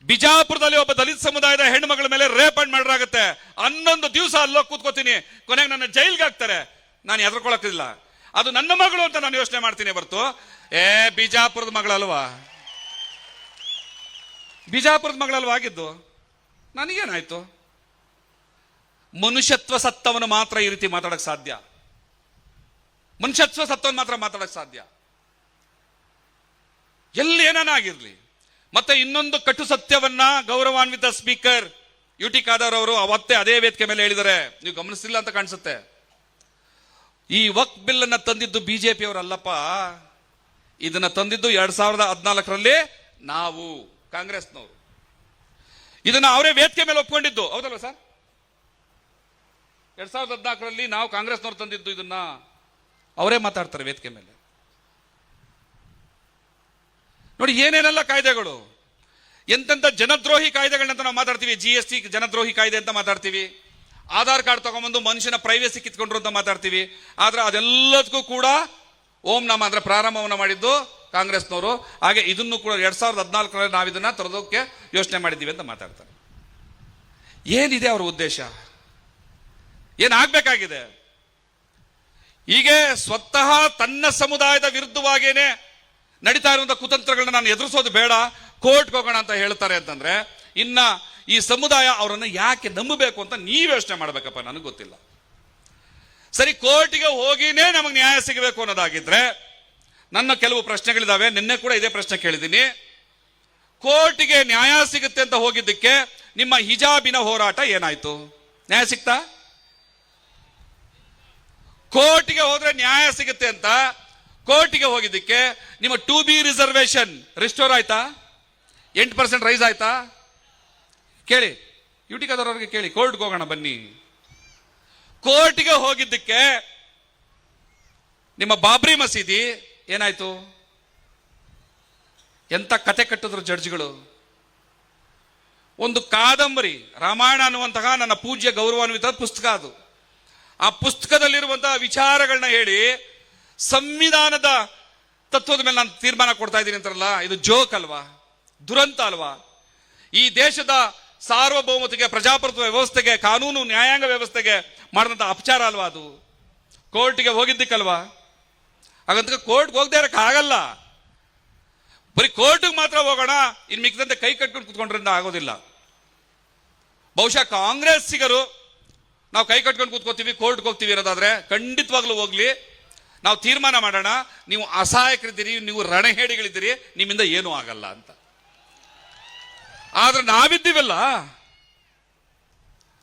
ಬಿಜಾಪುರದಲ್ಲಿ ಒಬ್ಬ ದಲಿತ ಸಮುದಾಯದ ಹೆಣ್ಣುಮಗಳ ಮೇಲೆ ರೇಪ್ ಅಂಡ್ ಮರ್ಡರ್ ಆಗುತ್ತೆ. ಹನ್ನೊಂದು ದಿವಸ ಅಲ್ಲೋ ಕೂತ್ಕೋತೀನಿ. ಕೊನೆಗೆ ನನ್ನ ಜೈಲ್ಗೆ ಹಾಕ್ತಾರೆ. ನಾನು ಹೆದರ್ಕೊಳಕ್ಕಿಲ್ಲ. ಅದು ನನ್ನ ಮಗಳು ಅಂತ ನಾನು ಯೋಚನೆ ಮಾಡ್ತೀನಿ ಬರ್ತು ಏ, ಬಿಜಾಪುರದ ಮಗಳಲ್ವಾ? ಬಿಜಾಪುರದ ಮಗಳಲ್ವಾ ಆಗಿದ್ದು? ನನಗೇನಾಯ್ತು? ಮನುಷ್ಯತ್ವ ಸತ್ತವನು ಮಾತ್ರ ಈ ರೀತಿ ಮಾತಾಡಕ್ ಸಾಧ್ಯ? ಮನುಷ್ಯತ್ವ ಸತ್ತವನು ಮಾತ್ರ ಮಾತಾಡಕ್ ಸಾಧ್ಯ? ಎಲ್ಲಿ ಏನಾನ ಆಗಿರ್ಲಿ? ಮತ್ತೆ ಇನ್ನೊಂದು ಕಟು ಸತ್ಯವನ್ನ ಗೌರವಾನ್ವಿತ ಸ್ಪೀಕರ್ ಯು ಟಿ ಖಾದರ್ ಅವರು ಅವತ್ತೇ ಅದೇ ವೇದಿಕೆ ಮೇಲೆ ಹೇಳಿದ್ದಾರೆ. ನೀವು ಗಮನಿಸಿಲ್ಲ ಅಂತ ಕಾಣಿಸುತ್ತೆ. ಈ ವಕ್ ಬಿಲ್ ಅನ್ನ ತಂದಿದ್ದು ಬಿಜೆಪಿ ಅವರಲ್ಲಪ್ಪ. ಇದನ್ನ ತಂದಿದ್ದು ಎರಡ್ ಸಾವಿರದ ಹದಿನಾಲ್ಕರಲ್ಲಿ ನಾವು, ಕಾಂಗ್ರೆಸ್ನವರು. ಇದನ್ನ ಅವರೇ ವೇದಿಕೆ ಮೇಲೆ ಒಪ್ಕೊಂಡಿದ್ದು. ಹೌದಲ್ವ ಸರ್? ಎರಡ್ ಸಾವಿರದ ಹದಿನಾಲ್ಕರಲ್ಲಿ ನಾವು ಕಾಂಗ್ರೆಸ್ನವ್ರು ತಂದಿದ್ದು ಇದನ್ನ. ಅವರೇ ಮಾತಾಡ್ತಾರೆ ವೇದಿಕೆ ಮೇಲೆ. ನೋಡಿ, ಏನೇನೆಲ್ಲ ಕಾಯ್ದೆಗಳು? ಎಂತೆಂಥ ಜನದ್ರೋಹಿ ಕಾಯ್ದೆಗಳನ್ನ ನಾವು ಮಾತಾಡ್ತೀವಿ. ಜಿ ಎಸ್ ಟಿ ಜನದ್ರೋಹಿ ಕಾಯ್ದೆ ಅಂತ ಮಾತಾಡ್ತೀವಿ. ಆಧಾರ್ ಕಾರ್ಡ್ ತಗೊಂಬಂದು ಮನುಷ್ಯನ ಪ್ರೈವೇಸಿ ಕಿತ್ಕೊಂಡ್ರು ಅಂತ ಮಾತಾಡ್ತೀವಿ. ಆದ್ರೆ ಅದೆಲ್ಲದಕ್ಕೂ ಕೂಡ ಓಂ ನಮ್ಮ ಅಂದ್ರೆ ಪ್ರಾರಂಭವನ್ನ ಮಾಡಿದ್ದು ಕಾಂಗ್ರೆಸ್ನವರು. ಹಾಗೆ ಇದನ್ನು ಕೂಡ ಎರಡ್ ಸಾವಿರದ ಹದಿನಾಲ್ಕರಲ್ಲಿ ನಾವು ಇದನ್ನ ತರೋದಕ್ಕೆ ಯೋಚನೆ ಮಾಡಿದ್ದೀವಿ ಅಂತ ಮಾತಾಡ್ತಾರೆ. ಏನಿದೆ ಅವರ ಉದ್ದೇಶ? ಏನಾಗಬೇಕಾಗಿದೆ? ಹೀಗೆ ಸ್ವತಃ ತನ್ನ ಸಮುದಾಯದ ವಿರುದ್ಧವಾಗೇನೆ ನಡೀತಾ ಇರುವಂತಹ ಕುತಂತ್ರಗಳನ್ನ ನಾನು ಎದುರಿಸೋದು ಬೇಡ. ಕೋರ್ಟ್ಗೆ ಹೋಗೋಣ ಅಂತ ಹೇಳ್ತಾರೆ ಅಂತಂದ್ರೆ, ಇನ್ನ ಈ ಸಮುದಾಯ ಅವರನ್ನು ಯಾಕೆ ನಂಬಬೇಕು ಅಂತ ನೀವು ಯೋಚನೆ ಮಾಡ್ಬೇಕಪ್ಪ, ನನಗೆ ಗೊತ್ತಿಲ್ಲ. ಸರಿ, ಕೋರ್ಟ್ಗೆ ಹೋಗಿನೇ ನಮಗೆ ನ್ಯಾಯ ಸಿಗಬೇಕು ಅನ್ನೋದಾಗಿದ್ರೆ, ನನ್ನ ಕೆಲವು ಪ್ರಶ್ನೆಗಳಿದಾವೆ, ನಿನ್ನೆ ಕೂಡ ಇದೇ ಪ್ರಶ್ನೆ ಕೇಳಿದ್ದೀನಿ. ಕೋರ್ಟ್ಗೆ ನ್ಯಾಯ ಸಿಗುತ್ತೆ ಅಂತ ಹೋಗಿದ್ದಕ್ಕೆ ನಿಮ್ಮ ಹಿಜಾಬಿನ ಹೋರಾಟ ಏನಾಯ್ತು? ನ್ಯಾಯ ಸಿಗ್ತಾ ಕೋರ್ಟ್ಗೆ ಹೋದ್ರೆ ನ್ಯಾಯ ಸಿಗುತ್ತೆ ಅಂತ ಕೋರ್ಟ್ಗೆ ಹೋಗಿದ್ದಕ್ಕೆ ನಿಮ್ಮ ಟು ಬಿ ರಿಸರ್ವೇಶನ್ ರಿಸ್ಟೋರ್ ಆಯ್ತಾ? ಎಂಟು ಪರ್ಸೆಂಟ್ ರೈಸ್ ಆಯ್ತಾ? ಕೇಳಿ ಯುಟಿಕದವ್ರವ್ರಿಗೆ ಕೇಳಿ, ಕೋರ್ಟ್ಗೆ ಹೋಗೋಣ ಬನ್ನಿ. ಕೋರ್ಟ್ಗೆ ಹೋಗಿದ್ದಕ್ಕೆ ನಿಮ್ಮ ಬಾಬ್ರಿ ಮಸೀದಿ ಏನಾಯ್ತು? ಎಂತ ಕತೆ ಕಟ್ಟಿದ್ರು ಜಡ್ಜ್ಗಳು? ಒಂದು ಕಾದಂಬರಿ, ರಾಮಾಯಣ ಅನ್ನುವಂತಹ ನನ್ನ ಪೂಜ್ಯ ಗೌರವಾನ್ವಿತ ಪುಸ್ತಕ ಅದು. ಆ ಪುಸ್ತಕದಲ್ಲಿರುವಂತಹ ವಿಚಾರಗಳನ್ನ ಹೇಳಿ ಸಂವಿಧಾನದ ತತ್ವದ ಮೇಲೆ ನಾನು ತೀರ್ಮಾನ ಕೊಡ್ತಾ ಇದ್ದೀನಿ ಅಂತಾರಲ್ಲ, ಇದು ಜೋಕ್ ಅಲ್ವಾ? ದುರಂತ ಅಲ್ವಾ? ಈ ದೇಶದ ಸಾರ್ವಭೌಮತೆಗೆ, ಪ್ರಜಾಪ್ರಭುತ್ವ ವ್ಯವಸ್ಥೆಗೆ, ಕಾನೂನು ನ್ಯಾಯಾಂಗ ವ್ಯವಸ್ಥೆಗೆ ಮಾಡಿದಂಥ ಅಪಚಾರ ಅಲ್ವಾ ಅದು? ಕೋರ್ಟ್ಗೆ ಹೋಗಿದ್ದಕ್ಕಲ್ವಾ? ಹಾಗಂತ ಕೋರ್ಟ್ಗೆ ಹೋಗದೆ ಆಗಲ್ಲ. ಬರೀ ಕೋರ್ಟ್ಗೆ ಮಾತ್ರ ಹೋಗೋಣ, ಇನ್ ಮಿಕ್ಕಿದಂತೆ ಕೈ ಕಟ್ಕೊಂಡು ಕೂತ್ಕೊಂಡ್ರಿಂದ ಆಗೋದಿಲ್ಲ. ಬಹುಶಃ ಕಾಂಗ್ರೆಸ್ಸಿಗರು ನಾವು ಕೈ ಕಟ್ಕೊಂಡು ಕೂತ್ಕೋತೀವಿ, ಕೋರ್ಟ್ಗೆ ಹೋಗ್ತೀವಿ ಅನ್ನೋದಾದ್ರೆ ಖಂಡಿತವಾಗ್ಲೂ ಹೋಗ್ಲಿ. ನಾವು ತೀರ್ಮಾನ ಮಾಡೋಣ, ನೀವು ಅಸಹಾಯಕರಿದ್ದೀರಿ, ನೀವು ರಣಹೇಡಿಗಳಿದ್ದೀರಿ, ನಿಮ್ಮಿಂದ ಏನೂ ಆಗಲ್ಲ ಅಂತ. ಆದ್ರೆ ನಾವಿದ್ದೀವಲ್ಲ?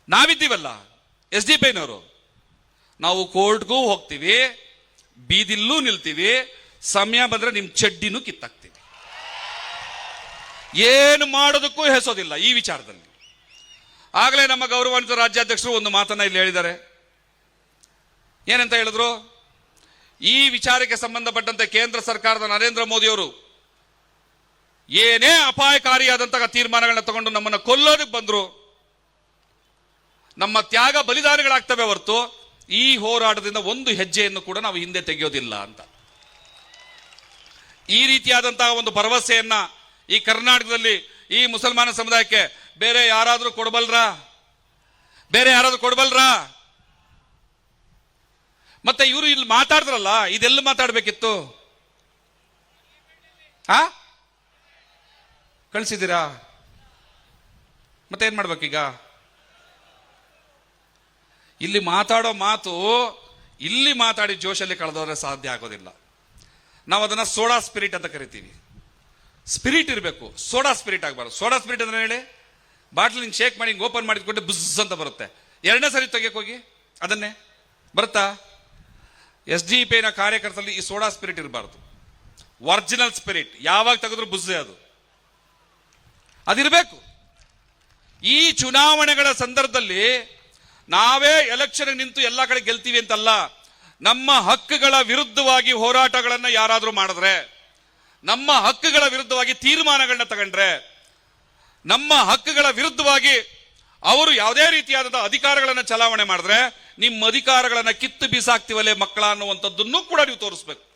ನಾವಿದ್ದೀವಲ್ಲ? ಎಸ್ ಡಿ ಪೈನವರು ನಾವು ಕೋರ್ಟ್ಗೂ ಹೋಗ್ತೀವಿ, ಬೀದಿಲ್ಲೂ ನಿಲ್ತೀವಿ, ಸಮಯ ಬಂದ್ರೆ ನಿಮ್ ಚಡ್ಡಿನೂ ಕಿತ್ತಾಕ್ತೀವಿ. ಏನು ಮಾಡೋದಕ್ಕೂ ಹೆಸೋದಿಲ್ಲ ಈ ವಿಚಾರದಲ್ಲಿ. ಆಗಲೇ ನಮ್ಮ ಗೌರವಾನ್ವಿತ ರಾಜ್ಯಾಧ್ಯಕ್ಷರು ಒಂದು ಮಾತನ್ನ ಇಲ್ಲಿ ಹೇಳಿದ್ದಾರೆ. ಏನಂತ ಹೇಳಿದ್ರು? ಈ ವಿಚಾರಕ್ಕೆ ಸಂಬಂಧಪಟ್ಟಂತೆ ಕೇಂದ್ರ ಸರ್ಕಾರದ ನರೇಂದ್ರ ಮೋದಿಯವರು ಏನೇ ಅಪಾಯಕಾರಿಯಾದಂತಹ ತೀರ್ಮಾನಗಳನ್ನ ತಗೊಂಡು ನಮ್ಮನ್ನು ಕೊಲ್ಲೋದಕ್ಕೆ ಬಂದರು, ನಮ್ಮ ತ್ಯಾಗ ಬಲಿದಾನಗಳಾಗ್ತವೆ ಹೊರತು ಈ ಹೋರಾಟದಿಂದ ಒಂದು ಹೆಜ್ಜೆಯನ್ನು ಕೂಡ ನಾವು ಹಿಂದೆ ತೆಗೆಯೋದಿಲ್ಲ ಅಂತ. ಈ ರೀತಿಯಾದಂತಹ ಒಂದು ಭರವಸೆಯನ್ನ ಈ ಕರ್ನಾಟಕದಲ್ಲಿ ಈ ಮುಸಲ್ಮಾನ ಸಮುದಾಯಕ್ಕೆ ಬೇರೆ ಯಾರಾದರೂ ಕೊಡಬಲ್ರಾ? ಬೇರೆ ಯಾರಾದರೂ ಕೊಡಬಲ್ರಾ? ಮತ್ತೆ ಇವರು ಇಲ್ಲಿ ಮಾತಾಡಿದ್ರಲ್ಲ, ಇದೆಲ್ಲ ಮಾತಾಡ್ಬೇಕಿತ್ತು? ಆ? ಕಳಿಸಿದ್ದೀರಾ? ಮತ್ತೆ ಏನ್ ಮಾಡ್ಬೇಕೀಗ? ಇಲ್ಲಿ ಮಾತಾಡೋ ಮಾತು, ಇಲ್ಲಿ ಮಾತಾಡಿ ಜೋಶಲ್ಲಿ ಕಳೆದವ್ರೆ ಸಾಧ್ಯ ಆಗೋದಿಲ್ಲ. ನಾವು ಅದನ್ನ ಸೋಡಾ ಸ್ಪಿರಿಟ್ ಅಂತ ಕರಿತೀವಿ. ಸ್ಪಿರಿಟ್ ಇರಬೇಕು, ಸೋಡಾ ಸ್ಪಿರಿಟ್ ಆಗಬಾರ್ದು. ಸೋಡಾ ಸ್ಪಿರಿಟ್ ಅಂದ್ರೆ ಹೇಳಿ? ಬಾಟ್ಲ್ ಹಿಂಗ್ ಶೇಕ್ ಮಾಡಿ ಓಪನ್ ಮಾಡಿದ್ಕೊಟ್ಟು ಬುಸ್ ಅಂತ ಬರುತ್ತೆ. ಎರಡನೇ ಸರಿ ತೆಗಿಯೋಕೆ ಹೋಗಿ, ಅದನ್ನೇ. ಬರುತ್ತಾ? ಎಸ್ ಡಿ ಪಿನ ಕಾರ್ಯಕರ್ತರಲ್ಲಿ ಈ ಸೋಡಾ ಸ್ಪಿರಿಟ್ ಇರಬಾರ್ದು. Original spirit. ಯಾವಾಗ ತೆಗೆದ್ರು ಬುಸ್ಸೆ ಅದು. ಅದಿರಬೇಕು. ಈ ಚುನಾವಣೆಗಳ ಸಂದರ್ಭದಲ್ಲಿ ನಾವೇ ಎಲೆಕ್ಷನ್ ನಿಂತು ಎಲ್ಲ ಕಡೆ ಗೆಲ್ತೀವಿ ಅಂತಲ್ಲ, ನಮ್ಮ ಹಕ್ಕುಗಳ ವಿರುದ್ಧವಾಗಿ ಹೋರಾಟಗಳನ್ನು ಯಾರಾದರೂ ಮಾಡಿದ್ರೆ, ನಮ್ಮ ಹಕ್ಕುಗಳ ವಿರುದ್ಧವಾಗಿ ತೀರ್ಮಾನಗಳನ್ನ ತಗೊಂಡ್ರೆ, ನಮ್ಮ ಹಕ್ಕುಗಳ ವಿರುದ್ಧವಾಗಿ ಅವರು ಯಾವುದೇ ರೀತಿಯಾದಂತಹ ಅಧಿಕಾರಗಳನ್ನು ಚಲಾವಣೆ ಮಾಡಿದ್ರೆ ನಿಮ್ಮ ಅಧಿಕಾರಗಳನ್ನ ಕಿತ್ತು ಬೀಸಾಕ್ತಿವಲ್ಲೇ ಮಕ್ಕಳ ಅನ್ನುವಂಥದ್ದನ್ನು ಕೂಡ ನೀವು ತೋರಿಸ್ಬೇಕು.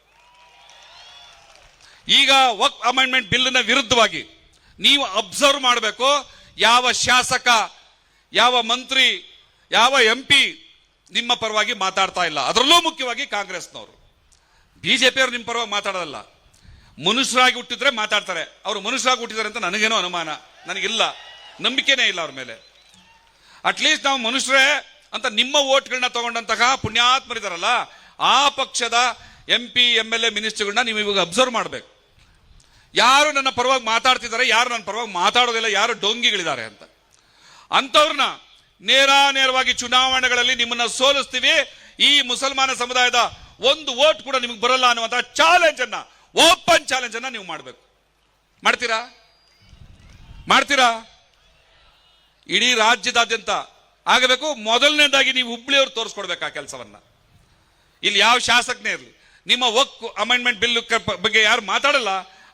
ಈಗ ವಕ್ ಅಮೆಂಡ್ಮೆಂಟ್ ಬಿಲ್ನ ವಿರುದ್ಧವಾಗಿ ನೀವು ಅಬ್ಸರ್ವ್ ಮಾಡಬೇಕು ಯಾವ ಶಾಸಕ, ಯಾವ ಮಂತ್ರಿ, ಯಾವ ಎಂ ಪಿ ನಿಮ್ಮ ಪರವಾಗಿ ಮಾತಾಡ್ತಾ ಇಲ್ಲ. ಅದರಲ್ಲೂ ಮುಖ್ಯವಾಗಿ ಕಾಂಗ್ರೆಸ್ನವರು. ಬಿಜೆಪಿಯವರು ನಿಮ್ಮ ಪರವಾಗಿ ಮಾತಾಡೋದಲ್ಲ. ಮನುಷ್ಯರಾಗಿ ಹುಟ್ಟಿದ್ರೆ ಮಾತಾಡ್ತಾರೆ. ಅವರು ಮನುಷ್ಯರಾಗಿ ಹುಟ್ಟಿದ್ದಾರೆ ಅಂತ ನನಗೇನೋ ಅನುಮಾನ, ನನಗಿಲ್ಲ. ನಂಬಿಕೆನೇ ಇಲ್ಲ ಅವ್ರ ಮೇಲೆ. ಅಟ್ಲೀಸ್ಟ್ ನಾವು ಮನುಷ್ಯರೇ ಅಂತ ನಿಮ್ಮ ಓಟ್ಗಳನ್ನ ತಗೊಂಡಂತಹ ಪುಣ್ಯಾತ್ಮರಿದಾರಲ್ಲ ಆ ಪಕ್ಷದ M P M L A ಮಿನಿಸ್ಟರ್ಗಳನ್ನ ನೀವು ಇವಾಗ ಅಬ್ಸರ್ವ್ ಮಾಡಬೇಕು. ಯಾರು ನನ್ನ ಪರವಾಗಿ ಮಾತಾಡ್ತಿದ್ದಾರೆ, ಯಾರು ನನ್ನ ಪರವಾಗಿ ಮಾತಾಡೋದಿಲ್ಲ, ಯಾರು ಡೊಂಗಿಗಳಿದ್ದಾರೆ ಅಂತ. ಅಂಥವ್ರನ್ನ ನೇರ ನೇರವಾಗಿ ಚುನಾವಣೆಗಳಲ್ಲಿ ನಿಮ್ಮನ್ನ ಸೋಲಿಸ್ತೀವಿ, ಈ ಮುಸಲ್ಮಾನ ಸಮುದಾಯದ ಒಂದು ವೋಟ್ ಕೂಡ ನಿಮ್ಗೆ ಬರಲ್ಲ ಅನ್ನುವಂಥ ಚಾಲೆಂಜ್ ಅನ್ನ ಓಪನ್ ಚಾಲೆಂಜ್ ಅನ್ನ ನೀವು ಮಾಡಬೇಕು. ಮಾಡ್ತೀರಾ? ಮಾಡ್ತೀರಾ? ಇಡೀ ರಾಜ್ಯದಾದ್ಯಂತ ಆಗಬೇಕು. ಮೊದಲನೇದಾಗಿ ನೀವು ಹುಬ್ಳಿಯವ್ರು ತೋರಿಸ್ಕೊಡ್ಬೇಕು ಆ ಕೆಲಸವನ್ನ. ಇಲ್ಲಿ ಯಾವ ಶಾಸಕನೇ ಇರಲಿ. ನಿಮ್ಮ ಒಕ್ ಅಮೆಂಡ್ಮೆಂಟ್ ಬಿಲ್ ಬಗ್ಗೆ ಯಾರು ಮಾತಾಡಲ್ಲ.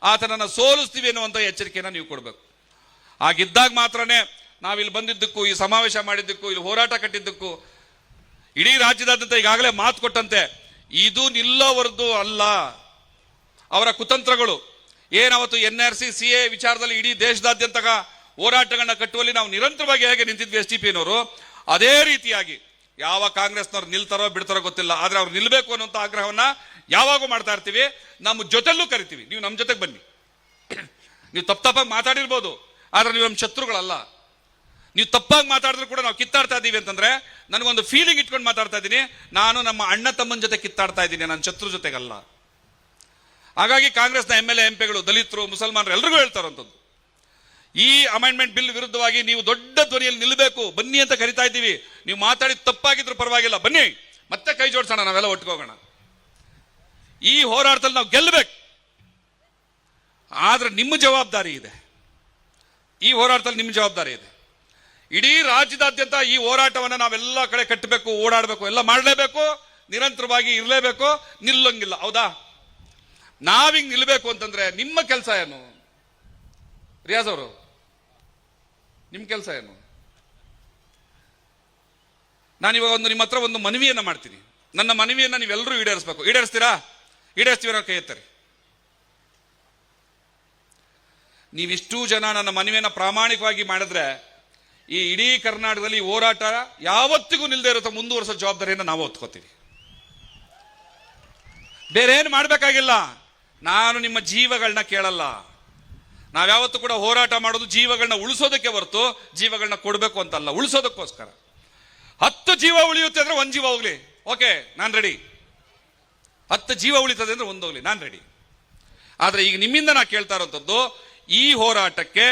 ಆತನನ್ನು ಸೋಲಿಸ್ತೀವಿ ಅನ್ನುವಂಥ ಎಚ್ಚರಿಕೆಯನ್ನು ನೀವು ಕೊಡಬೇಕು. ಹಾಗಿದ್ದಾಗ ಮಾತ್ರನೇ ನಾವಿಲ್ಲಿ ಬಂದಿದ್ದಕ್ಕೂ, ಈ ಸಮಾವೇಶ ಮಾಡಿದ್ದಕ್ಕೂ, ಇಲ್ಲಿ ಹೋರಾಟ ಕಟ್ಟಿದ್ದಕ್ಕೂ, ಇಡೀ ರಾಜ್ಯದಾದ್ಯಂತ ಈಗಾಗಲೇ ಮಾತು ಕೊಟ್ಟಂತೆ, ಇದು ನಿಲ್ಲೋವರೆದು ಅಲ್ಲ. ಅವರ ಕುತಂತ್ರಗಳು. ಏನಾವತ್ತು N R C C A ವಿಚಾರದಲ್ಲಿ ಇಡೀ ದೇಶದಾದ್ಯಂತ ಹೋರಾಟಗಳನ್ನ ಕಟ್ಟುವಲ್ಲಿ ನಾವು ನಿರಂತರವಾಗಿ ಹೇಗೆ ನಿಂತಿದ್ವಿ ಎಸ್ ಟಿ ಪಿನವರು ಅದೇ ರೀತಿಯಾಗಿ ಯಾವ ಕಾಂಗ್ರೆಸ್ನವ್ರು ನಿಲ್ತಾರೋ ಬಿಡ್ತಾರೋ ಗೊತ್ತಿಲ್ಲ, ಆದ್ರೆ ಅವ್ರು ನಿಲ್ಬೇಕು ಅನ್ನುವಂಥ ಆಗ್ರಹವನ್ನ ಯಾವಾಗೂ ಮಾಡ್ತಾ ಇರ್ತೀವಿ. ನಮ್ಮ ಜೊತೆಲ್ಲೂ ಕರಿತೀವಿ. ನೀವು ನಮ್ಮ ಜೊತೆಗೆ ಬನ್ನಿ. ನೀವು ತಪ್ಪ ತಪ್ಪಾಗಿ ಮಾತಾಡಿರ್ಬೋದು, ಆದ್ರೆ ನೀವು ನಮ್ಮ ಶತ್ರುಗಳಲ್ಲ. ನೀವು ತಪ್ಪಾಗಿ ಮಾತಾಡಿದ್ರು ಕೂಡ ನಾವು ಕಿತ್ತಾಡ್ತಾ ಇದ್ದೀವಿ ಅಂತಂದ್ರೆ ನನಗೊಂದು ಫೀಲಿಂಗ್ ಇಟ್ಕೊಂಡು ಮಾತಾಡ್ತಾ ಇದ್ದೀನಿ ನಾನು ನಮ್ಮ ಅಣ್ಣ ತಮ್ಮನ ಜೊತೆ ಕಿತ್ತಾಡ್ತಾ ಇದ್ದೀನಿ ನನ್ನ ಶತ್ರು ಜೊತೆಗಲ್ಲ. ಹಾಗಾಗಿ ಕಾಂಗ್ರೆಸ್ನ ಎಂ ಎಲ್ ಎಂ ಪಿಗಳು ದಲಿತರು, ಮುಸಲ್ಮಾನರು ಎಲ್ರಿಗೂ ಹೇಳ್ತಾರಂಥದ್ದು ಈ ಅಮೆಂಡ್ಮೆಂಟ್ ಬಿಲ್ ವಿರುದ್ಧವಾಗಿ ನೀವು ದೊಡ್ಡ ಧ್ವನಿಯಲ್ಲಿ ನಿಲ್ಲಬೇಕು. ಬನ್ನಿ ಅಂತ ಕರಿತಾ ಇದ್ದೀವಿ. ನೀವು ಮಾತಾಡಿ ತಪ್ಪಾಗಿದ್ರು ಪರವಾಗಿಲ್ಲ. ಬನ್ನಿ. ಮತ್ತೆ ಕೈ ಜೋಡಿಸೋಣ, ನಾವೆಲ್ಲ ಒಟ್ಕೋಗೋಣ. ಈ ಹೋರಾಟದಲ್ಲಿ ನಾವು ಗೆಲ್ಲಬೇಕು. ಆದ್ರೆ ನಿಮ್ಮ ಜವಾಬ್ದಾರಿ ಇದೆ. ಈ ಹೋರಾಟದಲ್ಲಿ ನಿಮ್ಮ ಜವಾಬ್ದಾರಿ ಇದೆ. ಇಡೀ ರಾಜ್ಯದಾದ್ಯಂತ ಈ ಹೋರಾಟವನ್ನು ನಾವೆಲ್ಲ ಕಡೆ ಕಟ್ಟಬೇಕು, ಓಡಾಡಬೇಕು, ಎಲ್ಲ ಮಾಡಲೇಬೇಕು. ನಿರಂತರವಾಗಿ ಇರಲೇಬೇಕು. ನಿಲ್ಲಂಗಿಲ್ಲ. ಹೌದಾ? ನಾವಿಂಗ್ ನಿಲ್ಲಬೇಕು ಅಂತಂದ್ರೆ ನಿಮ್ಮ ಕೆಲಸ ಏನು? ರಿಯಾಜ್ ಅವರು. ನಿಮ್ಮ ಕೆಲಸ ಏನು? ನಾನು ಇವಾಗ ಒಂದು ನಿಮ್ಮ ಹತ್ರ ಒಂದು ಮನವಿಯನ್ನು ಮಾಡ್ತೀನಿ. ನನ್ನ ಮನವಿಯನ್ನು ನೀವೆಲ್ಲರೂ ಈಡೇರಿಸಬೇಕು. ಈಡೇರಿಸ್ತೀರಾ? ಈಡೇರಿಸ್ತೀವಿ ಅನ್ನೋ ಕೈ ಎತ್ತರಿ. ನೀವಿಷ್ಟು ಜನ ನನ್ನ ಮನವಿಯನ್ನು ಪ್ರಾಮಾಣಿಕವಾಗಿ ಮಾಡಿದ್ರೆ ಈ ಇಡೀ ಕರ್ನಾಟಕದಲ್ಲಿ ಹೋರಾಟ ಯಾವತ್ತಿಗೂ ನಿಲ್ಲದೆ ಇರುತ್ತೆ ಮುಂದುವರಿಸೋ ಜವಾಬ್ದಾರಿಯನ್ನು ನಾವು ಹೊತ್ಕೋತೀವಿ. ಬೇರೆ ಏನು ಮಾಡಬೇಕಾಗಿಲ್ಲ. ನಾನು ನಿಮ್ಮ ಜೀವಗಳನ್ನ ಕೇಳಲ್ಲ. ನಾವ್ಯಾವತ್ತೂ ಕೂಡ ಹೋರಾಟ ಮಾಡೋದು ಜೀವಗಳನ್ನ ಉಳಿಸೋದಕ್ಕೆ ಹೊರತು ಜೀವಗಳನ್ನ ಕೊಡಬೇಕು ಅಂತಲ್ಲ, ಉಳಿಸೋದಕ್ಕೋಸ್ಕರ. ಹತ್ತು ಜೀವ ಉಳಿಯುತ್ತೆ ಅಂದ್ರೆ ಒಂದು ಜೀವ ಹೋಗ್ಲಿ. ಓಕೆ, ನಾನು ರೆಡಿ ಹತ್ತು ಜೀವ ಉಳಿತದೆ ಅಂದ್ರೆ ಒಂದೋಗ್ಲಿ ನಾನು ರೆಡಿ ಆದ್ರೆ ಈಗ ನಿಮ್ಮಿಂದ ನಾ ಕೇಳ್ತಾ ಇರೋಂಥದ್ದು, ಈ ಹೋರಾಟಕ್ಕೆ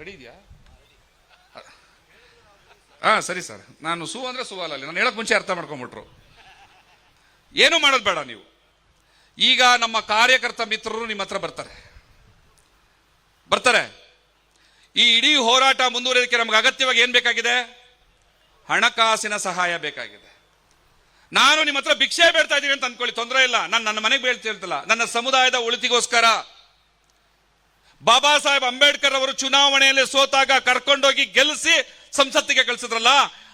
ರೆಡಿ ಇದೆಯಾ? ಹಾ, ಸರಿ ಸರ್. ನಾನು ಸು ಅಂದ್ರೆ ಸುವಾಲಲ್ಲಿ ನಾನು ಹೇಳಕ್ ಮುಂಚೆ ಅರ್ಥ ಮಾಡ್ಕೊಂಡ್ಬಿಟ್ರು. ಏನು ಮಾಡೋದು ಬೇಡ ನೀವು. ಈಗ ನಮ್ಮ ಕಾರ್ಯಕರ್ತ ಮಿತ್ರರು ನಿಮ್ಮ ಹತ್ರ ಬರ್ತಾರೆ. ಬರ್ತಾರೆ. ಈ ಇಡೀ ಹೋರಾಟ ಮುಂದುವರಿಯೋದಕ್ಕೆ ನಮ್ಗೆ ಅಗತ್ಯವಾಗಿ ಏನು ಬೇಕಾಗಿದೆ? ಹಣಕಾಸಿನ ಸಹಾಯ ಬೇಕಾಗಿದೆ. ನಾನು ನಿಮ್ಮ ಹತ್ರ ಭಿಕ್ಷೆ ಬೇಡ್ತಾ ಇದ್ದೀನಿ ಅಂತ ಅನ್ಕೊಳ್ಳಿ, ತೊಂದರೆ ಇಲ್ಲ. ನಾನು ನನ್ನ ಮನೆಗೆ ಬೇಳ್ತಿರ್ತಲ್ಲ ನನ್ನ ಸಮುದಾಯದ ಉಳಿತಿಗೋಸ್ಕರ ಬಾಬಾ ಸಾಹೇಬ್ ಅಂಬೇಡ್ಕರ್ ಅವರು ಚುನಾವಣೆಯಲ್ಲಿ ಸೋತಾಗ ಕರ್ಕೊಂಡೋಗಿ ಗೆಲ್ಲಿಸಿ ಸಂಸತ್ತಿಗೆ ಕಳಿಸಿದ್ರಲ್ಲ,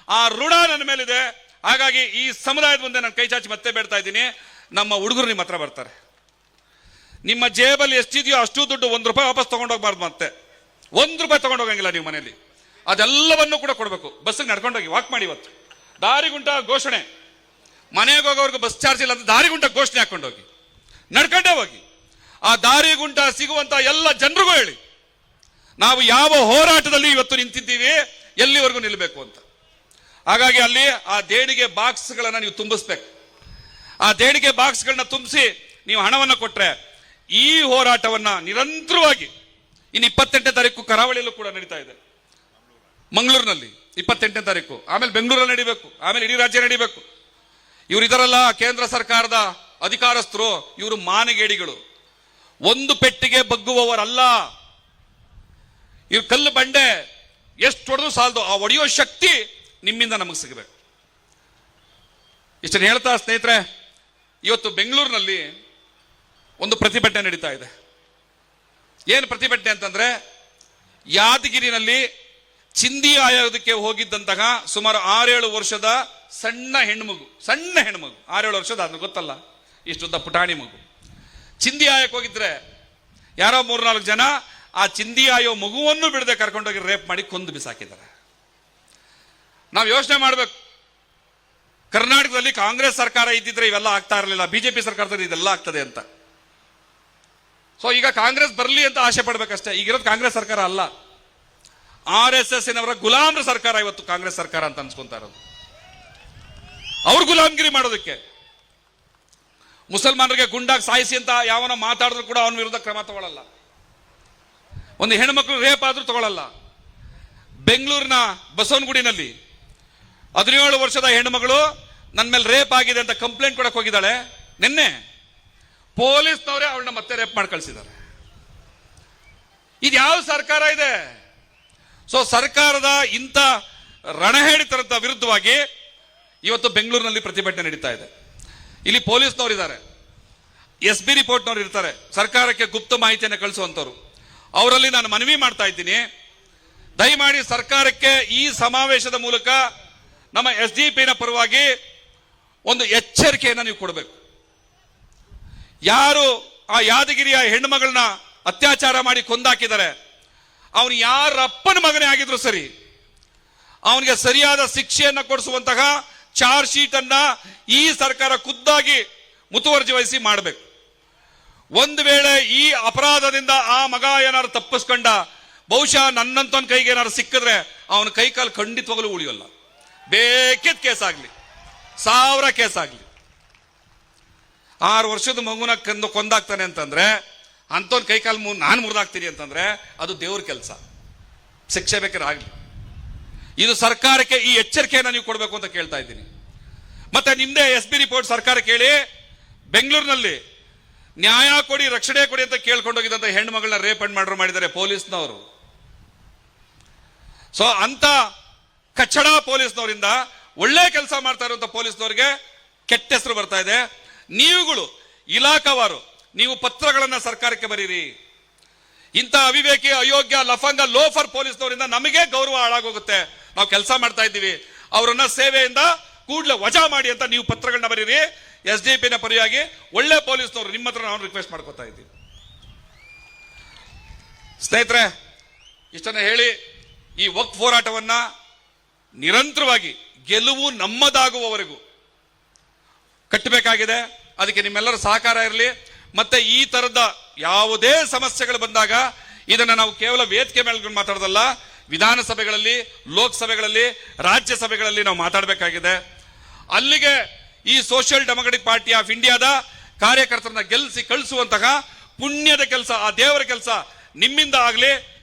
ಆ ಋಣ ನನ್ನ ಮೇಲಿದೆ. ಹಾಗಾಗಿ ಈ ಸಮುದಾಯದ ಮುಂದೆ ನಾನು ಕೈ ಚಾಚಿ ಮತ್ತೆ ಬೇಡ್ತಾ ಇದ್ದೀನಿ. ನಮ್ಮ ಹುಡುಗರು ನಿಮ್ಮ ಹತ್ರ ಬರ್ತಾರೆ. ನಿಮ್ಮ ಜೇಬಲ್ಲಿ ಎಷ್ಟಿದೆಯೋ ಅಷ್ಟು ದುಡ್ಡು ಒಂದು ರೂಪಾಯಿ ವಾಪಸ್ ತೊಗೊಂಡೋಗ್ಬಾರ್ದು ಮತ್ತೆ. ಒಂದು ರೂಪಾಯಿ ತೊಗೊಂಡೋಗಂಗಿಲ್ಲ ನೀವು ಮನೆಯಲ್ಲಿ. ಅದೆಲ್ಲವನ್ನು ಕೂಡ ಕೊಡಬೇಕು. ಬಸ್ಸಿಗೆ ನಡ್ಕೊಂಡೋಗಿ ವಾಕ್ ಮಾಡಿ ಇವತ್ತು. ದಾರಿಗುಂಟ ಘೋಷಣೆ. ಮನೆಗೆ ಹೋಗೋರ್ಗೆ ಬಸ್ ಚಾರ್ಜ್ ಇಲ್ಲ ಅಂತ ದಾರಿಗುಂಟ ಘೋಷಣೆ ಹಾಕೊಂಡೋಗಿ. ನಡ್ಕೊಂಡೇ ಹೋಗಿ. ಆ ದಾರಿಗುಂಟ ಸಿಗುವಂತ ಎಲ್ಲ ಜನರಿಗೂ ಹೇಳಿ. ನಾವು ಯಾವ ಹೋರಾಟದಲ್ಲಿ ಇವತ್ತು ನಿಂತಿದ್ದೀವಿ, ಎಲ್ಲಿವರೆಗೂ ನಿಲ್ಲಬೇಕು ಅಂತ. ಹಾಗಾಗಿ ಅಲ್ಲಿ ಆ ದೇಣಿಗೆ ಬಾಕ್ಸ್ಗಳನ್ನ ನೀವು ತುಂಬಿಸ್ಬೇಕು. ಆ ದೇಣಿಗೆ ಬಾಕ್ಸ್ಗಳನ್ನ ತುಂಬಿಸಿ ನೀವು ಹಣವನ್ನು ಕೊಟ್ಟರೆ ಈ ಹೋರಾಟವನ್ನು ನಿರಂತರವಾಗಿ ಇನ್ನು ಇಪ್ಪತ್ತೆಂಟನೇ ತಾರೀಕು ಕರಾವಳಿಯಲ್ಲೂ ಕೂಡ ನಡೀತಾ ಇದೆ. ಮಂಗಳೂರಿನಲ್ಲಿ ಇಪ್ಪತ್ತೆಂಟನೇ ತಾರೀಕು. ಆಮೇಲೆ ಬೆಂಗಳೂರಲ್ಲಿ ನಡಿಬೇಕು. ಆಮೇಲೆ ಇಡೀ ರಾಜ್ಯ ನಡಿಬೇಕು. ಇವರು ಇದರಲ್ಲ ಕೇಂದ್ರ ಸರ್ಕಾರದ ಅಧಿಕಾರಸ್ಥರು, ಇವರು ಮಾನಗೇಡಿಗಳು. ಒಂದು ಪೆಟ್ಟಿಗೆ ಬಗ್ಗುವವರಲ್ಲ. ಇವ್ರು ಕಲ್ಲು ಬಂಡೆ ಎಷ್ಟು ಹೊಡೆದು ಸಾಲದು. ಆ ಒಡೆಯೋ ಶಕ್ತಿ ನಿಮ್ಮಿಂದ ನಮಗೆ ಸಿಗಬೇಕು. ಇಷ್ಟನ್ನು ಹೇಳ್ತಾ ಸ್ನೇಹಿತರೆ, ಇವತ್ತು ಬೆಂಗಳೂರಿನಲ್ಲಿ ಒಂದು ಪ್ರತಿಭಟನೆ ನಡೀತಾ ಇದೆ. ಏನು ಪ್ರತಿಭಟನೆ ಅಂತಂದ್ರೆ, ಯಾದಗಿರಿನಲ್ಲಿ ಚಿಂದಿ ಆಯೋಗಕ್ಕೆ ಹೋಗಿದ್ದಂತಹ ಸುಮಾರು ಆರೇಳು ವರ್ಷದ ಸಣ್ಣ ಹೆಣ್ಮಗು ಸಣ್ಣ ಹೆಣ್ಮಗು, ಆರೇಳು ವರ್ಷದ ಅದನ್ನು ಗೊತ್ತಲ್ಲ ಇಷ್ಟೊಂದ ಪುಟಾಣಿ ಮಗು. ಚಿಂದಿ ಆಯಕ್ಕೆ ಹೋಗಿದ್ರೆ ಯಾರೋ ಮೂರ್ನಾಲ್ಕು ಜನ ಆ ಚಿಂದಿ ಆಯೋ ಮಗುವನ್ನು ಬಿಡದೆ ಕರ್ಕೊಂಡೋಗಿ ರೇಪ್ ಮಾಡಿ ಕೊಂದು ಬಿಸಾಕಿದ್ದಾರೆ. ನಾವು ಯೋಚನೆ ಮಾಡಬೇಕು. ಕರ್ನಾಟಕದಲ್ಲಿ ಕಾಂಗ್ರೆಸ್ ಸರ್ಕಾರ ಇದ್ದಿದ್ರೆ ಇವೆಲ್ಲ ಆಗ್ತಾ ಇರಲಿಲ್ಲ. ಬಿಜೆಪಿ ಸರ್ಕಾರದಲ್ಲಿ ಇದೆಲ್ಲ ಆಗ್ತದೆ ಅಂತ. ಸೊ ಈಗ ಕಾಂಗ್ರೆಸ್ ಬರಲಿ ಅಂತ ಆಸೆ ಪಡ್ಬೇಕಷ್ಟೇ. ಈಗಿರೋದು ಕಾಂಗ್ರೆಸ್ ಸರ್ಕಾರ ಅಲ್ಲ. ಆರ್ ಎಸ್ ಎಸ್ ನವರ ಗುಲಾಮ್ರ ಸರ್ಕಾರ ಇವತ್ತು ಕಾಂಗ್ರೆಸ್ ಸರ್ಕಾರ ಅಂತ ಅನ್ಸ್ಕೊಂತಾ ಇರೋದು. ಅವ್ರು ಗುಲಾಮ್ಗಿರಿ ಮಾಡೋದಕ್ಕೆ. ಮುಸಲ್ಮಾನರಿಗೆ ಗುಂಡಾಗಿ ಸಾಯಿಸಿ ಅಂತ ಯಾವನ ಮಾತಾಡಿದ್ರು ಕೂಡ ಅವನ ವಿರುದ್ಧ ಕ್ರಮ ತಗೊಳ್ಳಲ್ಲ ಒಂದು ಹೆಣ್ಮಕ್ಳು ರೇಪ್ ಆದ್ರೂ ತಗೊಳ್ಳಲ್ಲ ಬೆಂಗಳೂರಿನ ಬಸವನಗುಡಿನಲ್ಲಿ ಹದಿನೇಳು ವರ್ಷದ ಹೆಣ್ಮಗಳು ನನ್ನ ಮೇಲೆ ರೇಪ್ ಆಗಿದೆ ಅಂತ ಕಂಪ್ಲೇಂಟ್ ಕೊಡಕ್ಕೆ ಹೋಗಿದ್ದಾಳೆ. ನಿನ್ನೆ ಪೊಲೀಸ್ನವರೇ ಅವಳನ್ನ ಮತ್ತೆ ರೇಪ್ ಮಾಡಿ ಕಳಿಸಿದ್ದಾರೆ. ಇದು ಯಾವ ಸರ್ಕಾರ ಇದೆ? ಸೊ ಸರ್ಕಾರದ ಇಂಥ ರಣಹೇಡಿತನದ ವಿರುದ್ಧವಾಗಿ ಇವತ್ತು ಬೆಂಗಳೂರಿನಲ್ಲಿ ಪ್ರತಿಭಟನೆ ನಡೀತಾ ಇದೆ. ಇಲ್ಲಿ ಪೊಲೀಸ್ನವರು ಇದ್ದಾರೆ. ಎಸ್ ಬಿ ರಿಪೋರ್ಟ್ನವ್ರು ಇರ್ತಾರೆ. ಸರ್ಕಾರಕ್ಕೆ ಗುಪ್ತ ಮಾಹಿತಿಯನ್ನು ಕಳಿಸುವಂಥವ್ರು. ಅವರಲ್ಲಿ ನಾನು ಮನವಿ ಮಾಡ್ತಾ ಇದ್ದೀನಿ. ದಯಮಾಡಿ ಸರ್ಕಾರಕ್ಕೆ ಈ ಸಮಾವೇಶದ ಮೂಲಕ ನಮ್ಮ ಎಸ್ ಡಿ ಪಿನ ಪರವಾಗಿ ಒಂದು ಎಚ್ಚರಿಕೆಯನ್ನು ನೀವು ಕೊಡಬೇಕು. ಯಾರು ಆ ಯಾದಗಿರಿಯ ಹೆಣ್ಣುಮಗಳನ್ನ ಅತ್ಯಾಚಾರ ಮಾಡಿ ಕೊಂದಾಕಿದ್ದಾರೆ, ಅವನು ಯಾರ ಅಪ್ಪನ ಮಗನೇ ಆಗಿದ್ರು ಸರಿ, ಅವನಿಗೆ ಸರಿಯಾದ ಶಿಕ್ಷೆಯನ್ನು ಕೊಡಿಸುವಂತಹ ಚಾರ್ಜ್ ಶೀಟ್ ಅನ್ನ ಈ ಸರ್ಕಾರ ಖುದ್ದಾಗಿ ಮುತುವರ್ಜಿ ವಹಿಸಿ ಮಾಡಬೇಕು. ಒಂದು ವೇಳೆ ಈ ಅಪರಾಧದಿಂದ ಆ ಮಗ ಏನಾದ್ರು ತಪ್ಪಿಸ್ಕೊಂಡ, ಬಹುಶಃ ನನ್ನಂತವನ ಕೈಗೆ ಏನಾದ್ರು ಸಿಕ್ಕಿದ್ರೆ ಅವನ ಕೈಕಾಲು ಖಂಡಿತವಾಗಲೂ ಉಳಿಯೋಲ್ಲ. ಬೇಕಿದ್ ಕೇಸ್ ಆಗಲಿ ಸಾವಿರ ಕೇಸ್ ಆಗಲಿ ಆರು ವರ್ಷದ ಮಗುನ ಕಂದು ಕೊಂದಾಗ್ತಾನೆ ಅಂತಂದ್ರೆ ಅಂಥವ್ನ ಕೈಕಾಲು ಮು- ನಾನು ಮುರಿದಾಗ್ತೀನಿ ಅಂತಂದ್ರೆ ಅದು ದೇವ್ರ ಕೆಲಸ. ಶಿಕ್ಷೆ ಬೇಕಾದ್ರೆ ಆಗ್ಲಿ. ಇದು ಸರ್ಕಾರಕ್ಕೆ ಈ ಎಚ್ಚರಿಕೆಯನ್ನು ನೀವು ಕೊಡಬೇಕು ಅಂತ ಕೇಳ್ತಾ ಇದ್ದೀನಿ. ಮತ್ತೆ ನಿಮ್ಮದೇ ಎಸ್ ಬಿ ರಿಪೋರ್ಟ್ ಸರ್ಕಾರ ಕೇಳಿ, ಬೆಂಗಳೂರಿನಲ್ಲಿ ನ್ಯಾಯ ಕೊಡಿ, ರಕ್ಷಣೆ ಕೊಡಿ ಅಂತ ಕೇಳ್ಕೊಂಡೋಗಿದ್ದಂತ ಹೆಣ್ಮಗಳನ್ನ ರೇಪ್ ಅಂಡ್ ಮಾಡಿದ್ದಾರೆ ಪೊಲೀಸ್ನವರು. ಸೊ ಅಂತ ಕಚ್ಚಡ ಪೊಲೀಸ್ನವರಿಂದ ಒಳ್ಳೆ ಕೆಲಸ ಮಾಡ್ತಾ ಇರುವಂತ ಪೊಲೀಸ್ನವರಿಗೆ ಕೆಟ್ಟ ಹೆಸರು ಬರ್ತಾ ಇದೆ. ನೀವುಗಳು, ಇಲಾಖಾವಾರು, ನೀವು ಪತ್ರಗಳನ್ನ ಸರ್ಕಾರಕ್ಕೆ ಬರೀರಿ. ಇಂಥ ಅವಿವೇಕಿ, ಅಯೋಗ್ಯ, ಲಫಂಗ, ಲೋಫರ್ ಪೊಲೀಸ್ನವರಿಂದ ನಮಗೆ ಗೌರವ ಹಾಳಾಗೋಗುತ್ತೆ. ನಾವು ಕೆಲಸ ಮಾಡ್ತಾ ಇದ್ದೀವಿ. ಅವರನ್ನ ಸೇವೆಯಿಂದ ಕೂಡಲೇ ವಜಾ ಮಾಡಿ ಅಂತ ನೀವು ಪತ್ರಗಳನ್ನ ಬರೀರಿ. ಎಸ್ ಡಿ ಪಿನ ಪರಿಯಾಗಿ ಒಳ್ಳೆ ಪೊಲೀಸ್ನವರು ನಿಮ್ಮ ಹತ್ರ ನಾವು ರಿಕ್ವೆಸ್ಟ್ ಮಾಡ್ಕೋತಾ ಇದ್ದೀವಿ. ಸ್ನೇಹಿತರೆ, ಇಷ್ಟನ್ನ ಹೇಳಿ ಈ ವಕ್ ಹೋರಾಟವನ್ನ ನಿರಂತರವಾಗಿ ಗೆಲುವು ನಮ್ಮದಾಗುವವರೆಗೂ ಕಟ್ಟಬೇಕಾಗಿದೆ. ಅದಕ್ಕೆ ನಿಮ್ಮೆಲ್ಲರ ಸಹಕಾರ ಇರಲಿ. ಮತ್ತೆ ಈ ತರದ ಯಾವುದೇ ಸಮಸ್ಯೆಗಳು ಬಂದಾಗ ಇದನ್ನ ನಾವು ಕೇವಲ ವೇದಿಕೆ ಮೇಲೆ ಮಾತಾಡೋದಲ್ಲ, ವಿಧಾನಸಭೆಗಳಲ್ಲಿ, ಲೋಕಸಭೆಗಳಲ್ಲಿ, ರಾಜ್ಯಸಭೆಗಳಲ್ಲಿ ನಾವು ಮಾತಾಡಬೇಕಾಗಿದೆ. ಅಲ್ಲಿಗೆ ಈ ಸೋಷಿಯಲ್ ಡೆಮೊಕ್ರೆಟಿಕ್ ಪಾರ್ಟಿ ಆಫ್ ಇಂಡಿಯಾದ ಕಾರ್ಯಕರ್ತರನ್ನ ಗೆಲ್ಲಿಸಿ ಕಳಿಸುವಂತಹ ಪುಣ್ಯದ ಕೆಲಸ, ಆ ದೇವರ ಕೆಲಸ ನಿಮ್ಮಿಂದ ಆಗಲಿ